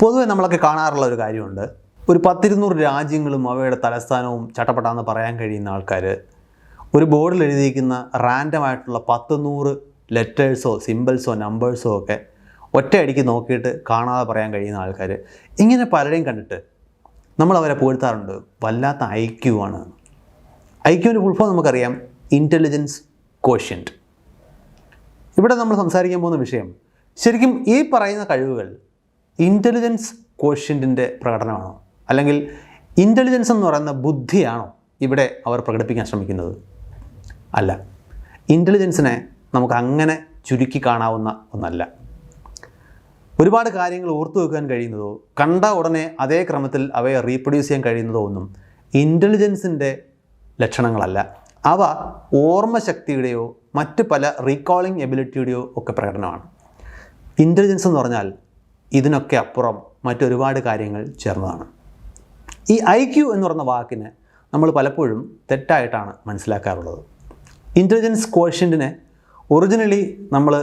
പൊതുവെ നമ്മളൊക്കെ കാണാറുള്ള ഒരു കാര്യമുണ്ട്. ഒരു പത്തിരുന്നൂറ് രാജ്യങ്ങളും അവയുടെ തലസ്ഥാനവും ചട്ടപ്പെട്ടാന്ന് പറയാൻ കഴിയുന്ന ആൾക്കാർ ഒരു ബോർഡിൽ എഴുതിയിരിക്കുന്ന റാൻഡം ആയിട്ടുള്ള പത്ത് നൂറ് ലെറ്റേഴ്സോ സിമ്പിൾസോ നമ്പേഴ്സോ ഒക്കെ ഒറ്റയടിക്ക് നോക്കിയിട്ട് കാണാതെ പറയാൻ കഴിയുന്ന ആൾക്കാർ ഇങ്ങനെ പലരെയും കണ്ടിട്ട് നമ്മൾ അവരെ പുകഴ്ത്താറുണ്ട്. വല്ലാത്ത ഐ ക്യു ആണ്. ഐ ക്യുവിന്റെ ഫുൾ ഫോം നമുക്കറിയാം. ഇന്റലിജൻസ് കോഷ്യന്റ് ഇവിടെ നമ്മൾ സംസാരിക്കാൻ പോകുന്ന വിഷയം ശരിക്കും ഈ പറയുന്ന കഴിവുകൾ ഇന്റലിജൻസ് കോഷ്യന്റിന്റെ പ്രകടനമാണോ? അല്ലെങ്കിൽ ഇന്റലിജൻസ് എന്ന് പറയുന്ന ബുദ്ധിയാണോ ഇവിടെ അവർ പ്രകടിപ്പിക്കാൻ ശ്രമിക്കുന്നത്? അല്ല. ഇന്റലിജൻസിനെ നമുക്ക് അങ്ങനെ ചുരുക്കി കാണാവുന്ന ഒന്നല്ല. ഒരുപാട് കാര്യങ്ങൾ ഓർത്തു വെക്കാൻ കഴിയുന്നതോ കണ്ട ഉടനെ അതേ ക്രമത്തിൽ അവയെ റീപ്രൊഡ്യൂസ് ചെയ്യാൻ കഴിയുന്നതോ ഒന്നും ഇന്റലിജൻസിന്റെ ലക്ഷണങ്ങളല്ല. അവ ഓർമ്മശക്തിയുടെയോ മറ്റ് പല റീകോളിംഗ് എബിലിറ്റിയുടെയോ ഒക്കെ പ്രകടനമാണ്. ഇന്റലിജൻസ് എന്ന് പറഞ്ഞാൽ ഇതിനൊക്കെ അപ്പുറം മറ്റൊരുപാട് കാര്യങ്ങൾ ചേർന്നതാണ്. ഈ ഐ ക്യു എന്ന് പറയുന്ന വാക്കിന് നമ്മൾ പലപ്പോഴും തെറ്റായിട്ടാണ് മനസ്സിലാക്കാറുള്ളത്. ഇന്റലിജൻസ് കോഷ്യന്റിനെ ഒറിജിനലി നമ്മൾ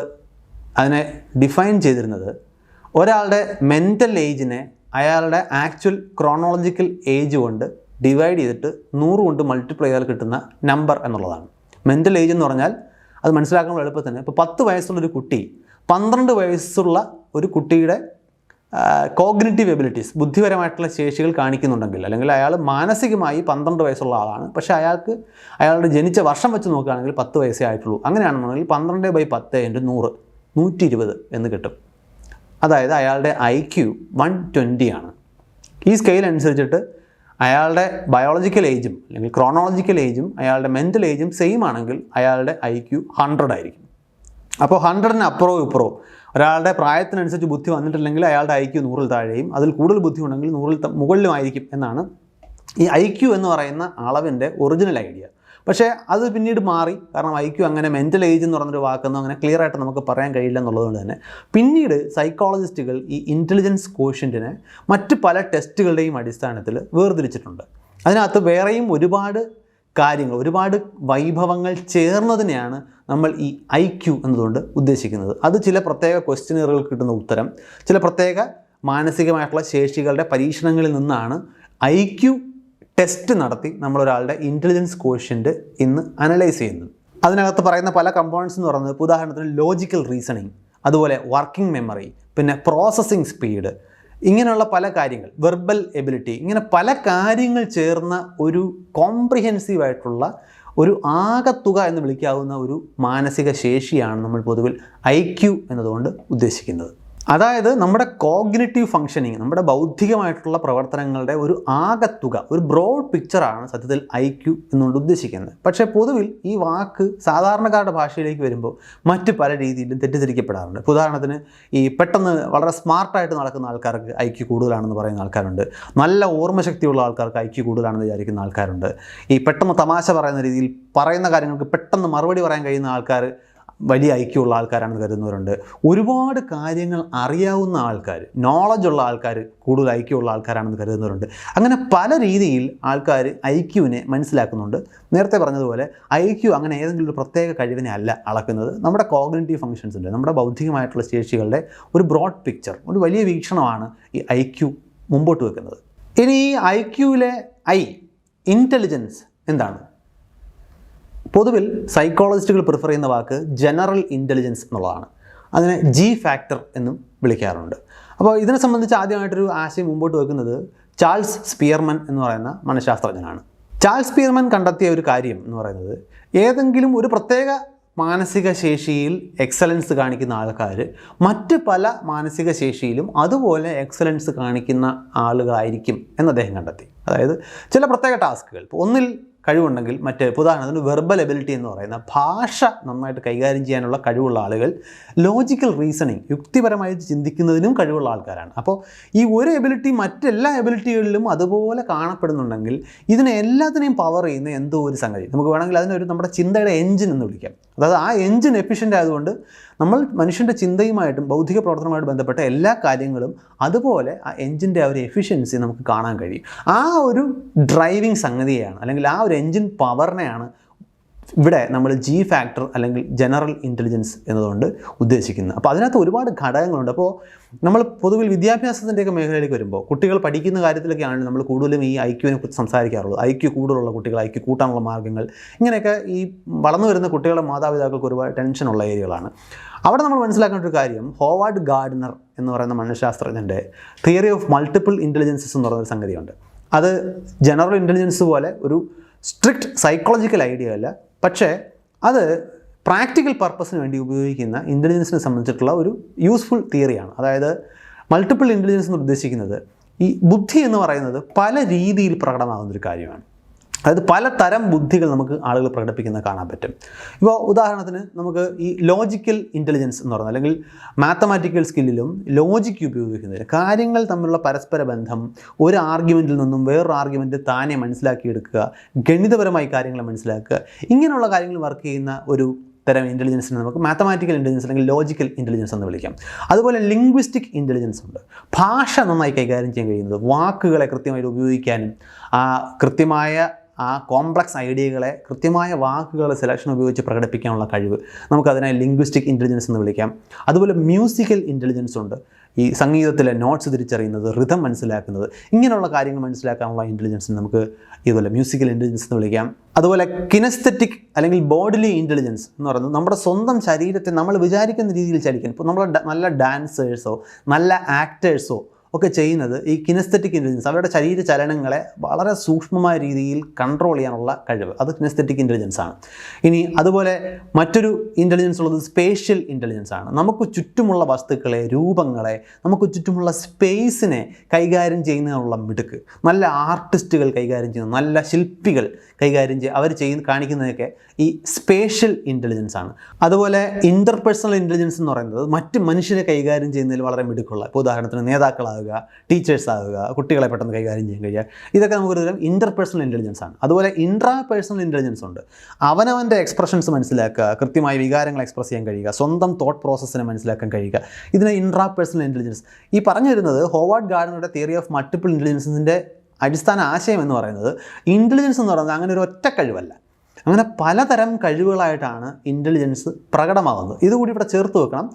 അതിനെ ഡിഫൈൻ ചെയ്തിരുന്നത് ഒരാളുടെ മെന്റൽ ഏജിനെ അയാളുടെ ആക്ച്വൽ ക്രോണോളജിക്കൽ ഏജ് കൊണ്ട് ഡിവൈഡ് ചെയ്തിട്ട് നൂറ് കൊണ്ട് മൾട്ടിപ്ലൈ ചെയ്താൽ കിട്ടുന്ന നമ്പർ എന്നുള്ളതാണ്. മെന്റൽ ഏജ് എന്ന് പറഞ്ഞാൽ അത് മനസ്സിലാക്കാൻ എളുപ്പത്തിന് ഇപ്പോൾ പത്ത് വയസ്സുള്ളൊരു കുട്ടി പന്ത്രണ്ട് വയസ്സുള്ള ഒരു കുട്ടിയുടെ കോഗ്നിറ്റീവ് എബിലിറ്റീസ് ബുദ്ധിപരമായിട്ടുള്ള ശേഷികൾ കാണിക്കുന്നുണ്ടെങ്കിൽ അല്ലെങ്കിൽ അയാൾ മാനസികമായി പന്ത്രണ്ട് വയസ്സുള്ള ആളാണ്. പക്ഷേ അയാൾക്ക് അയാളുടെ ജനിച്ച വർഷം വെച്ച് നോക്കുകയാണെങ്കിൽ പത്ത് വയസ്സേ ആയിട്ടുള്ളൂ. അങ്ങനെയാണെന്നുണ്ടെങ്കിൽ പന്ത്രണ്ട് ബൈ പത്ത് ഇന്റു നൂറ് നൂറ്റി ഇരുപത് എന്ന് കിട്ടും. അതായത് അയാളുടെ ഐ ക്യു വൺ ട്വന്റി ആണ്. ഈ സ്കെയിൽ അനുസരിച്ചിട്ട് അയാളുടെ ബയോളജിക്കൽ ഏജും അല്ലെങ്കിൽ ക്രോണോളജിക്കൽ ഏജും അയാളുടെ മെന്റൽ ഏജും സെയിം ആണെങ്കിൽ അയാളുടെ ഐ ക്യു ഹൺഡ്രഡ് ആയിരിക്കും. അപ്പോൾ ഹൺഡ്രഡിന് അപ്പുറവും ഇപ്പുറവും ഒരാളുടെ പ്രായത്തിനനുസരിച്ച് ബുദ്ധി വന്നിട്ടില്ലെങ്കിൽ അയാളുടെ ഐ ക്യു നൂറിൽ താഴെയും അതിൽ കൂടുതൽ ബുദ്ധി ഉണ്ടെങ്കിൽ നൂറിൽ മുകളിലുമായിരിക്കും എന്നാണ് ഈ ഐ ക്യു എന്ന് പറയുന്ന അളവിന്റെ ഒറിജിനൽ ഐഡിയ പക്ഷേ അത് പിന്നീട് മാറി. കാരണം ഐ ക്യു അങ്ങനെ മെന്റൽ ഏജ് എന്ന് പറഞ്ഞൊരു വാക്കൊന്നും അങ്ങനെ ക്ലിയർ ആയിട്ട് നമുക്ക് പറയാൻ കഴിയില്ല എന്നുള്ളതുകൊണ്ട് തന്നെ. പിന്നീട് സൈക്കോളജിസ്റ്റുകൾ ഈ ഇന്റലിജൻസ് കോഷ്യന്റിനെ മറ്റ് പല ടെസ്റ്റുകളുടെയും അടിസ്ഥാനത്തിൽ വേർതിരിച്ചിട്ടുണ്ട്. അതിനകത്ത് വേറെയും ഒരുപാട് കാര്യങ്ങൾ ഒരുപാട് വൈഭവങ്ങൾ ചേർന്നതിനെയാണ് നമ്മൾ ഈ ഐ ക്യു എന്നതുകൊണ്ട് ഉദ്ദേശിക്കുന്നത്. അത് ചില പ്രത്യേക ക്വസ്റ്റ്യനുകൾ കിട്ടുന്ന ഉത്തരം ചില പ്രത്യേക മാനസികമായിട്ടുള്ള ശേഷികളുടെ പരീക്ഷണങ്ങളിൽ നിന്നാണ് ഐ ക്യു ടെസ്റ്റ് നടത്തി നമ്മളൊരാളുടെ ഇന്റലിജൻസ് കോഷ്യന്റ് ഇന്ന് അനലൈസ് ചെയ്യുന്നത്. അതിനകത്ത് പറയുന്ന പല കമ്പോണൻസ് എന്ന് പറയുന്നത് ഉദാഹരണത്തിന് ലോജിക്കൽ റീസണിങ് അതുപോലെ വർക്കിംഗ് മെമ്മറി പിന്നെ പ്രോസസ്സിംഗ് സ്പീഡ് ഇങ്ങനെയുള്ള പല കാര്യങ്ങൾ വെർബൽ എബിലിറ്റി ഇങ്ങനെ പല കാര്യങ്ങൾ ചേർന്ന ഒരു കോംപ്രിഹെൻസീവ് ആയിട്ടുള്ള ഒരു ആകത്തുക എന്ന് വിളിക്കാവുന്ന ഒരു മാനസിക ശേഷിയാണ് നമ്മൾ പൊതുവിൽ ഐ ക്യു എന്നതുകൊണ്ട് ഉദ്ദേശിക്കുന്നത്. അതായത് നമ്മുടെ കോഗ്നിറ്റീവ് ഫങ്ഷനിങ് നമ്മുടെ ബൗദ്ധികമായിട്ടുള്ള പ്രവർത്തനങ്ങളുടെ ഒരു ആകത്തുക ഒരു ബ്രോഡ് പിക്ചറാണ് സത്യത്തിൽ ഐ ക്യു എന്നുകൊണ്ട് ഉദ്ദേശിക്കുന്നത്. പക്ഷേ പൊതുവിൽ ഈ വാക്ക് സാധാരണക്കാരുടെ ഭാഷയിലേക്ക് വരുമ്പോൾ മറ്റ് പല രീതിയിലും തെറ്റിദ്ധരിക്കപ്പെടാറുണ്ട്. ഉദാഹരണത്തിന് ഈ പെട്ടെന്ന് വളരെ സ്മാർട്ടായിട്ട് നടക്കുന്ന ആൾക്കാർക്ക് ഐ ക്യു കൂടുതലാണെന്ന് പറയുന്ന ആൾക്കാരുണ്ട്. നല്ല ഓർമ്മശക്തിയുള്ള ആൾക്കാർക്ക് ഐ ക്യു കൂടുതലാണെന്ന് വിചാരിക്കുന്ന ആൾക്കാരുണ്ട്. ഈ പെട്ടെന്ന് തമാശ പറയുന്ന രീതിയിൽ പറയുന്ന കാര്യങ്ങൾക്ക് പെട്ടെന്ന് മറുപടി പറയാൻ കഴിയുന്ന ആൾക്കാർ വലിയ ഐക്യമുള്ള ആൾക്കാരാണെന്ന് കരുതുന്നവരുണ്ട്. ഒരുപാട് കാര്യങ്ങൾ അറിയാവുന്ന ആൾക്കാർ നോളജ് ഉള്ള ആൾക്കാർ കൂടുതൽ ഐക്യമുള്ള ആൾക്കാരാണെന്ന് കരുതുന്നവരുണ്ട്. അങ്ങനെ പല രീതിയിൽ ആൾക്കാർ ഐക്യുവിനെ മനസ്സിലാക്കുന്നുണ്ട്. നേരത്തെ പറഞ്ഞതുപോലെ ഐക്യു അങ്ങനെ ഏതെങ്കിലും ഒരു പ്രത്യേക കഴിവിനെ അല്ല അളക്കുന്നത്. നമ്മുടെ കോഗ്നറ്റീവ് ഫങ്ഷൻസ് ഉണ്ട്. നമ്മുടെ ബൗദ്ധികമായിട്ടുള്ള ശേഷികളുടെ ഒരു ബ്രോഡ് പിക്ചർ ഒരു വലിയ വീക്ഷണമാണ് ഈ ഐക്യു മുമ്പോട്ട് വെക്കുന്നത്. ഇനി ഈ ഐക്യുവിലെ ഐ ഇന്റലിജൻസ് എന്താണ്? പൊതുവിൽ സൈക്കോളജിസ്റ്റുകൾ പ്രിഫർ ചെയ്യുന്ന വാക്ക് ജനറൽ ഇന്റലിജൻസ് എന്നുള്ളതാണ്. അതിനെ ജി ഫാക്ടർ എന്നും വിളിക്കാറുണ്ട്. അപ്പോൾ ഇതിനെ സംബന്ധിച്ച് ആദ്യമായിട്ടൊരു ആശയം മുമ്പോട്ട് വെക്കുന്നത് ചാൾസ് സ്പിയർമൻ എന്ന് പറയുന്ന മനഃശാസ്ത്രജ്ഞനാണ്. ചാൾസ് സ്പിയർമൻ കണ്ടെത്തിയ ഒരു കാര്യം എന്ന് പറയുന്നത് ഏതെങ്കിലും ഒരു പ്രത്യേക മാനസിക ശേഷിയിൽ എക്സലൻസ് കാണിക്കുന്ന ആൾക്കാർ മറ്റ് പല മാനസിക ശേഷിയിലും അതുപോലെ എക്സലൻസ് കാണിക്കുന്ന ആളുകളായിരിക്കും എന്ന് അദ്ദേഹം കണ്ടെത്തി. അതായത് ചില പ്രത്യേക ടാസ്കുകൾ. ഒന്നിൽ കഴിവുണ്ടെങ്കിൽ മറ്റ് ഉദാഹരണത്തിന് വെർബൽ എബിലിറ്റി എന്ന് പറയുന്ന ഭാഷ നന്നായിട്ട് കൈകാര്യം ചെയ്യാനുള്ള കഴിവുള്ള ആളുകൾ ലോജിക്കൽ റീസണിങ് യുക്തിപരമായി ചിന്തിക്കുന്നതിനും കഴിവുള്ള ആൾക്കാരാണ്. അപ്പോൾ ഈ ഒരു എബിലിറ്റി മറ്റെല്ലാ എബിലിറ്റികളിലും അതുപോലെ കാണപ്പെടുന്നുണ്ടെങ്കിൽ ഇതിനെ എല്ലാത്തിനെയും പവർ ചെയ്യുന്ന എന്തോ ഒരു സംഗതി. നമുക്ക് വേണമെങ്കിൽ അതിനൊരു നമ്മുടെ ചിന്തയുടെ എഞ്ചിൻ എന്ന് വിളിക്കാം. അതായത് ആ എഞ്ചിൻ എഫിഷ്യന്റ് ആയതുകൊണ്ട് നമ്മൾ മനുഷ്യന്റെ ചിന്തയുമായിട്ടും ബൗദ്ധിക പ്രവർത്തനവുമായിട്ട് ബന്ധപ്പെട്ട എല്ലാ കാര്യങ്ങളും അതുപോലെ ആ എഞ്ചിന്റെ ആ ഒരു എഫിഷ്യൻസി നമുക്ക് കാണാൻ കഴിയും. ആ ഒരു ഡ്രൈവിംഗ് സംഗതിയാണ് അല്ലെങ്കിൽ ആ ഒരു എഞ്ചിൻ പവറിനെയാണ് ഇവിടെ നമ്മൾ ജി ഫാക്ടർ അല്ലെങ്കിൽ ജനറൽ ഇന്റലിജൻസ് എന്നതുകൊണ്ട് ഉദ്ദേശിക്കുന്നത് അപ്പോൾ അതിനകത്ത് ഒരുപാട് ഘടകങ്ങളുണ്ട്. അപ്പോൾ നമ്മൾ പൊതുവിൽ വിദ്യാഭ്യാസത്തിന്റെയൊക്കെ മേഖലയിലേക്ക് വരുമ്പോൾ കുട്ടികൾ പഠിക്കുന്ന കാര്യത്തിലൊക്കെയാണ് നമ്മൾ കൂടുതലും ഈ ഐക്യുവിനെ കുറിച്ച് സംസാരിക്കാറുള്ളൂ ഐക്യു കൂടുതലുള്ള കുട്ടികൾ ഐക്യു കൂട്ടാനുള്ള മാർഗങ്ങൾ ഇങ്ങനെയൊക്കെ ഈ വളർന്നു വരുന്ന കുട്ടികളുടെ മാതാപിതാക്കൾക്ക് ഒരുപാട് ടെൻഷനുള്ള ഏരിയകളാണ്. അവിടെ നമ്മൾ മനസ്സിലാക്കേണ്ട ഒരു കാര്യം ഹോവാർഡ് ഗാർഡനർ എന്ന് പറയുന്ന മനഃശാസ്ത്രജ്ഞന്റെ തിയറി ഓഫ് മൾട്ടിപ്പിൾ ഇന്റലിജൻസസ് എന്ന് പറയുന്ന ഒരു സംഗതിയുണ്ട്. അത് ജനറൽ ഇന്റലിജൻസ് പോലെ ഒരു സ്ട്രിക്റ്റ് സൈക്കോളജിക്കൽ ഐഡിയ അല്ല പക്ഷേ അത് പ്രാക്ടിക്കൽ പർപ്പസിന് വേണ്ടി ഉപയോഗിക്കുന്ന ഇന്റലിജൻസിനെ സംബന്ധിച്ചിട്ടുള്ള ഒരു യൂസ്ഫുൾ തിയറിയാണ്. അതായത് മൾട്ടിപ്പിൾ ഇന്റലിജൻസ് എന്ന് ഉദ്ദേശിക്കുന്നത് ഈ ബുദ്ധി എന്ന് പറയുന്നത് പല രീതിയിൽ പ്രകടമാകുന്നൊരു കാര്യമാണ്. അതായത് പലതരം ബുദ്ധികൾ നമുക്ക് ആളുകൾ പ്രകടിപ്പിക്കുന്നത് കാണാൻ പറ്റും. ഇപ്പോൾ ഉദാഹരണത്തിന് നമുക്ക് ഈ ലോജിക്കൽ ഇന്റലിജൻസ് എന്ന് പറയുന്നത് അല്ലെങ്കിൽ മാത്തമാറ്റിക്കൽ സ്കില്ലിലും ലോജിക്ക് ഉപയോഗിക്കുന്നതിൽ കാര്യങ്ങൾ തമ്മിലുള്ള പരസ്പര ബന്ധം ഒരു ആർഗ്യുമെന്റിൽ നിന്നും വേറൊരു ആർഗ്യുമെന്റ് താനെ മനസ്സിലാക്കിയെടുക്കുക ഗണിതപരമായി കാര്യങ്ങൾ മനസ്സിലാക്കുക ഇങ്ങനെയുള്ള കാര്യങ്ങൾ വർക്ക് ചെയ്യുന്ന ഒരു തരം ഇന്റലിജൻസിനെ നമുക്ക് മാത്തമാറ്റിക്കൽ ഇന്റലിജൻസ് അല്ലെങ്കിൽ ലോജിക്കൽ ഇന്റലിജൻസ് എന്ന് വിളിക്കാം. അതുപോലെ ലിംഗ്വിസ്റ്റിക് ഇന്റലിജൻസ് ഉണ്ട്. ഭാഷ നന്നായി കൈകാര്യം ചെയ്യാൻ കഴിയുന്നത് വാക്കുകളെ കൃത്യമായിട്ട് ഉപയോഗിക്കാനും ആ കൃത്യമായ ആ കോംപ്ലക്സ് ഐഡിയകളെ കൃത്യമായ വാക്കുകൾ സെലക്ഷൻ ഉപയോഗിച്ച് പ്രകടിപ്പിക്കാനുള്ള കഴിവ്. നമുക്കതിനെ ലിംഗ്വിസ്റ്റിക് ഇന്റലിജൻസ് എന്ന് വിളിക്കാം. അതുപോലെ മ്യൂസിക്കൽ ഇന്റലിജൻസ് ഉണ്ട്. ഈ സംഗീതത്തിലെ നോട്ട്സ് തിരിച്ചറിയുന്നത് റിതം മനസ്സിലാക്കുന്നത്. ഇങ്ങനെയുള്ള കാര്യങ്ങൾ മനസ്സിലാക്കാനുള്ള ഇന്റലിജൻസ് നമുക്ക് ഇതുപോലെ മ്യൂസിക്കൽ ഇന്റലിജൻസ് എന്ന് വിളിക്കാം. അതുപോലെ കിനസ്തറ്റിക് അല്ലെങ്കിൽ ബോഡിലി ഇന്റലിജൻസ് എന്ന് പറയുന്നത് നമ്മുടെ സ്വന്തം ശരീരത്തെ നമ്മൾ വിചാരിക്കുന്ന രീതിയിൽ ചലിക്കാൻ. ഇപ്പോൾ നമ്മൾ നല്ല ഡാൻസേഴ്സോ നല്ല ആക്ടേഴ്സോ ഒക്കെ ചെയ്യുന്നത് ഈ കിനസ്തറ്റിക് ഇന്റലിജൻസ് അവരുടെ ശരീര ചലനങ്ങളെ വളരെ സൂക്ഷ്മമായ രീതിയിൽ കൺട്രോൾ ചെയ്യാനുള്ള കഴിവ്. അത് കിനസ്തറ്റിക് ഇന്റലിജൻസ് ആണ്. ഇനി അതുപോലെ മറ്റൊരു ഇന്റലിജൻസ് ഉള്ളത് സ്പേഷ്യൽ ഇന്റലിജൻസ് ആണ്. നമുക്ക് ചുറ്റുമുള്ള വസ്തുക്കളെ രൂപങ്ങളെ നമുക്ക് ചുറ്റുമുള്ള സ്പേസിനെ കൈകാര്യം ചെയ്യുന്നതിനുള്ള മിടുക്ക്. നല്ല ആർട്ടിസ്റ്റുകൾ കൈകാര്യം ചെയ്യുന്ന നല്ല ശില്പികൾ കൈകാര്യം ചെയ്യുക അവർ ചെയ്യുന്ന കാണിക്കുന്നതൊക്കെ ഈ സ്പേഷ്യൽ ഇന്റലിജൻസ് ആണ്. അതുപോലെ ഇന്റർപേഴ്സണൽ ഇന്റലിജൻസ് എന്ന് പറയുന്നത് മറ്റ് മനുഷ്യരെ കൈകാര്യം ചെയ്യുന്നതിൽ വളരെ മിടുക്കുള്ള ഇപ്പോൾ ഉദാഹരണത്തിന് നേതാക്കളാകുക ടീച്ചേഴ്സ് ആവുക കുട്ടികളെ പെട്ടെന്ന് കൈകാര്യം ചെയ്യാൻ കഴിയുക. ഇതൊക്കെ നമുക്കൊരു തരം ഇന്റർപേഴ്സണൽ ഇന്റലിജൻസ് ആണ്. അതുപോലെ ഇൻട്രാ പേഴ്സണൽ ഇന്റലിജൻസ് ഉണ്ട്. അവനവന്റെ എക്സ്പ്രഷൻസ് മനസ്സിലാക്കുക കൃത്യമായി വികാരങ്ങൾ എക്സ്പ്രസ് ചെയ്യാൻ കഴിയുക സ്വന്തം തോട്ട് പ്രോസസ്സിനെ മനസ്സിലാക്കാൻ കഴിയുക. ഇതിനെ ഇൻട്രാ പേഴ്സണൽ ഇന്റലിജൻസ് ഈ പറഞ്ഞു വരുന്നത് ഹോവാർഡ് ഗാർഡനറുടെ തിയറി ഓഫ് മൾട്ടിപ്പിൾ ഇന്റലിജൻസിന്റെ അടിസ്ഥാന ആശയം എന്ന് പറയുന്നത് ഇന്റലിജൻസ് എന്ന് പറയുന്നത് അങ്ങനെ ഒരു ഒറ്റ കഴിവല്ല. അങ്ങനെ പലതരം കഴിവുകളായിട്ടാണ് ഇന്റലിജൻസ് പ്രകടമാകുന്നത് ഇതുകൂടി ഇവിടെ ചേർത്ത് വെക്കണം.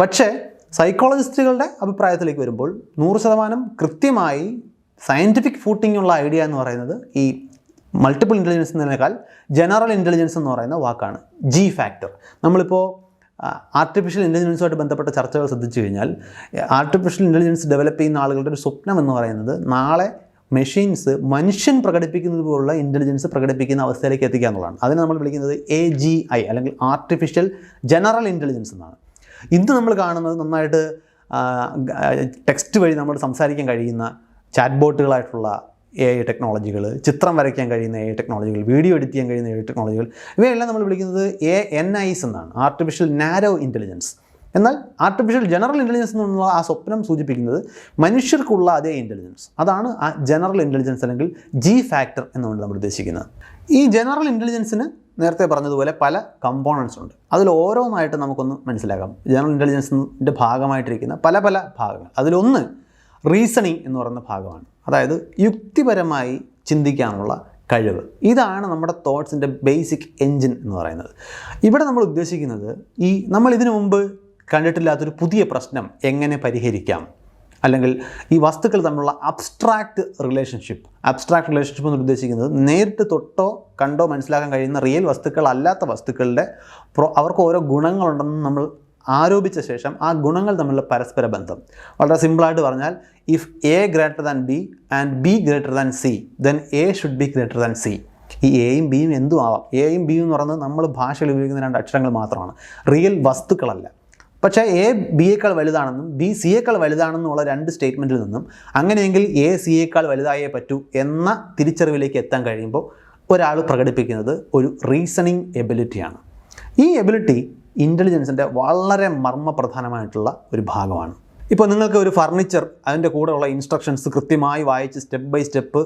പക്ഷേ സൈക്കോളജിസ്റ്റുകളുടെ അഭിപ്രായത്തിലേക്ക് വരുമ്പോൾ നൂറ് ശതമാനം കൃത്യമായി സയന്റിഫിക് ഫൂട്ടിങ്ങുള്ള ഐഡിയ എന്ന് പറയുന്നത് ഈ മൾട്ടിപ്പിൾ ഇന്റലിജൻസ് എന്നതിനേക്കാൾ ജനറൽ ഇന്റലിജൻസ് എന്ന് പറയുന്ന വാക്കാണ്. ജി ഫാക്ടർ നമ്മളിപ്പോൾ ആർട്ടിഫിഷ്യൽ ഇന്റലിജൻസുമായിട്ട് ബന്ധപ്പെട്ട ചർച്ചകൾ ശ്രദ്ധിച്ചു കഴിഞ്ഞാൽ ആർട്ടിഫിഷ്യൽ ഇന്റലിജൻസ് ഡെവലപ്പ് ചെയ്യുന്ന ആളുകളുടെ ഒരു സ്വപ്നം എന്ന് പറയുന്നത് നാളെ മെഷീൻസ് മനുഷ്യൻ പ്രകടിപ്പിക്കുന്നത് പോലുള്ള ഇന്റലിജൻസ് പ്രകടിപ്പിക്കുന്ന അവസ്ഥയിലേക്ക് എത്തിക്കുക എന്നുള്ളതാണ്. അതിനെ നമ്മൾ വിളിക്കുന്നത് എ ജി ഐ അല്ലെങ്കിൽ ആർട്ടിഫിഷ്യൽ ജനറൽ ഇന്റലിജൻസ് എന്നാണ്. ഇന്ന് നമ്മൾ കാണുന്നത് നന്നായിട്ട് ടെക്സ്റ്റ് വഴി നമ്മൾ സംസാരിക്കാൻ കഴിയുന്ന ചാറ്റ് ബോട്ടുകളായിട്ടുള്ള എ ഐ ടെക്നോളജികൾ ചിത്രം വരയ്ക്കാൻ കഴിയുന്ന എ ഐ ടെക്നോളജികൾ വീഡിയോ എഡിറ്റ് ചെയ്യാൻ കഴിയുന്ന എ ഐ ടെക്നോളജികൾ ഇവയെല്ലാം നമ്മൾ വിളിക്കുന്നത് എ എൻ ഐസ് എന്നാണ് ആർട്ടിഫിഷ്യൽ നാരോ ഇന്റലിജൻസ് എന്നാൽ ആർട്ടിഫിഷ്യൽ ജനറൽ ഇന്റലിജൻസ് എന്നുള്ള ആ സ്വപ്നം സൂചിപ്പിക്കുന്നത് മനുഷ്യർക്കുള്ള അതേ ഇന്റലിജൻസ് അതാണ് ആ ജനറൽ ഇന്റലിജൻസ് അല്ലെങ്കിൽ ജി ഫാക്ടർ എന്നുകൊണ്ട് നമ്മൾ ഉദ്ദേശിക്കുന്നത്. ഈ ജനറൽ ഇന്റലിജൻസിന് നേരത്തെ പറഞ്ഞതുപോലെ പല കമ്പോണൻസ് ഉണ്ട്. അതിൽ ഓരോന്നായിട്ട് നമുക്കൊന്ന് മനസ്സിലാക്കാം. ജനറൽ ഇന്റലിജൻസിന്റെ ഭാഗമായിട്ടിരിക്കുന്ന പല പല ഭാഗങ്ങൾ. അതിലൊന്ന് റീസണിങ് എന്ന് പറയുന്ന ഭാഗമാണ്. അതായത് യുക്തിപരമായി ചിന്തിക്കാനുള്ള കഴിവ്. ഇതാണ് നമ്മുടെ തോട്ട്സിന്റെ ബേസിക് എൻജിൻ എന്ന് പറയുന്നത്. ഇവിടെ നമ്മൾ ഉദ്ദേശിക്കുന്നത് ഈ നമ്മൾ ഇതിനു മുമ്പ് കണ്ടിട്ടില്ലാത്തൊരു പുതിയ പ്രശ്നം എങ്ങനെ പരിഹരിക്കാം? അല്ലെങ്കിൽ ഈ വസ്തുക്കൾ തമ്മിലുള്ള അബ്സ്ട്രാക്റ്റ് റിലേഷൻഷിപ്പ് അബ്സ്ട്രാക്ട് റിലേഷൻഷിപ്പ് എന്ന് ഉദ്ദേശിക്കുന്നത് നേരിട്ട് തൊട്ടോ കണ്ടോ മനസ്സിലാക്കാൻ കഴിയുന്ന റിയൽ വസ്തുക്കൾ അല്ലാത്ത വസ്തുക്കളുടെ പ്രോ അവർക്ക് ഓരോ ഗുണങ്ങളുണ്ടെന്ന് നമ്മൾ ആരോപിച്ച ശേഷം ആ ഗുണങ്ങൾ തമ്മിലുള്ള പരസ്പര ബന്ധം. വളരെ സിമ്പിളായിട്ട് പറഞ്ഞാൽ if A greater than B and B greater than C then A should be greater than C ഈ എയും ബിയും എന്തും ആവാം. എയും ബിയും എന്ന് പറയുന്നത് നമ്മൾ ഭാഷയിൽ ഉപയോഗിക്കുന്ന രണ്ട് അക്ഷരങ്ങൾ മാത്രമാണ്. റിയൽ വസ്തുക്കളല്ല. പക്ഷേ എ ബി യേക്കാൾ വലുതാണെന്നും ബി സി യേക്കാൾ വലുതാണെന്നുമുള്ള രണ്ട് സ്റ്റേറ്റ്മെന്റിൽ നിന്നും അങ്ങനെയെങ്കിൽ എ സി യേക്കാൾ വലുതായേ പറ്റൂ എന്ന തിരിച്ചറിവിലേക്ക് എത്താൻ കഴിയുമ്പോൾ ഒരാൾ പ്രകടിപ്പിക്കുന്നത് ഒരു റീസണിങ് എബിലിറ്റിയാണ് ഈ എബിലിറ്റി ഇന്റലിജൻസിന്റെ വളരെ മർമ്മപ്രധാനമായിട്ടുള്ള ഒരു ഭാഗമാണ്. ഇപ്പോൾ നിങ്ങൾക്ക് ഒരു ഫർണിച്ചർ അതിന്റെ കൂടെയുള്ള ഇൻസ്ട്രക്ഷൻസ് കൃത്യമായി വായിച്ച് സ്റ്റെപ്പ് ബൈ സ്റ്റെപ്പ്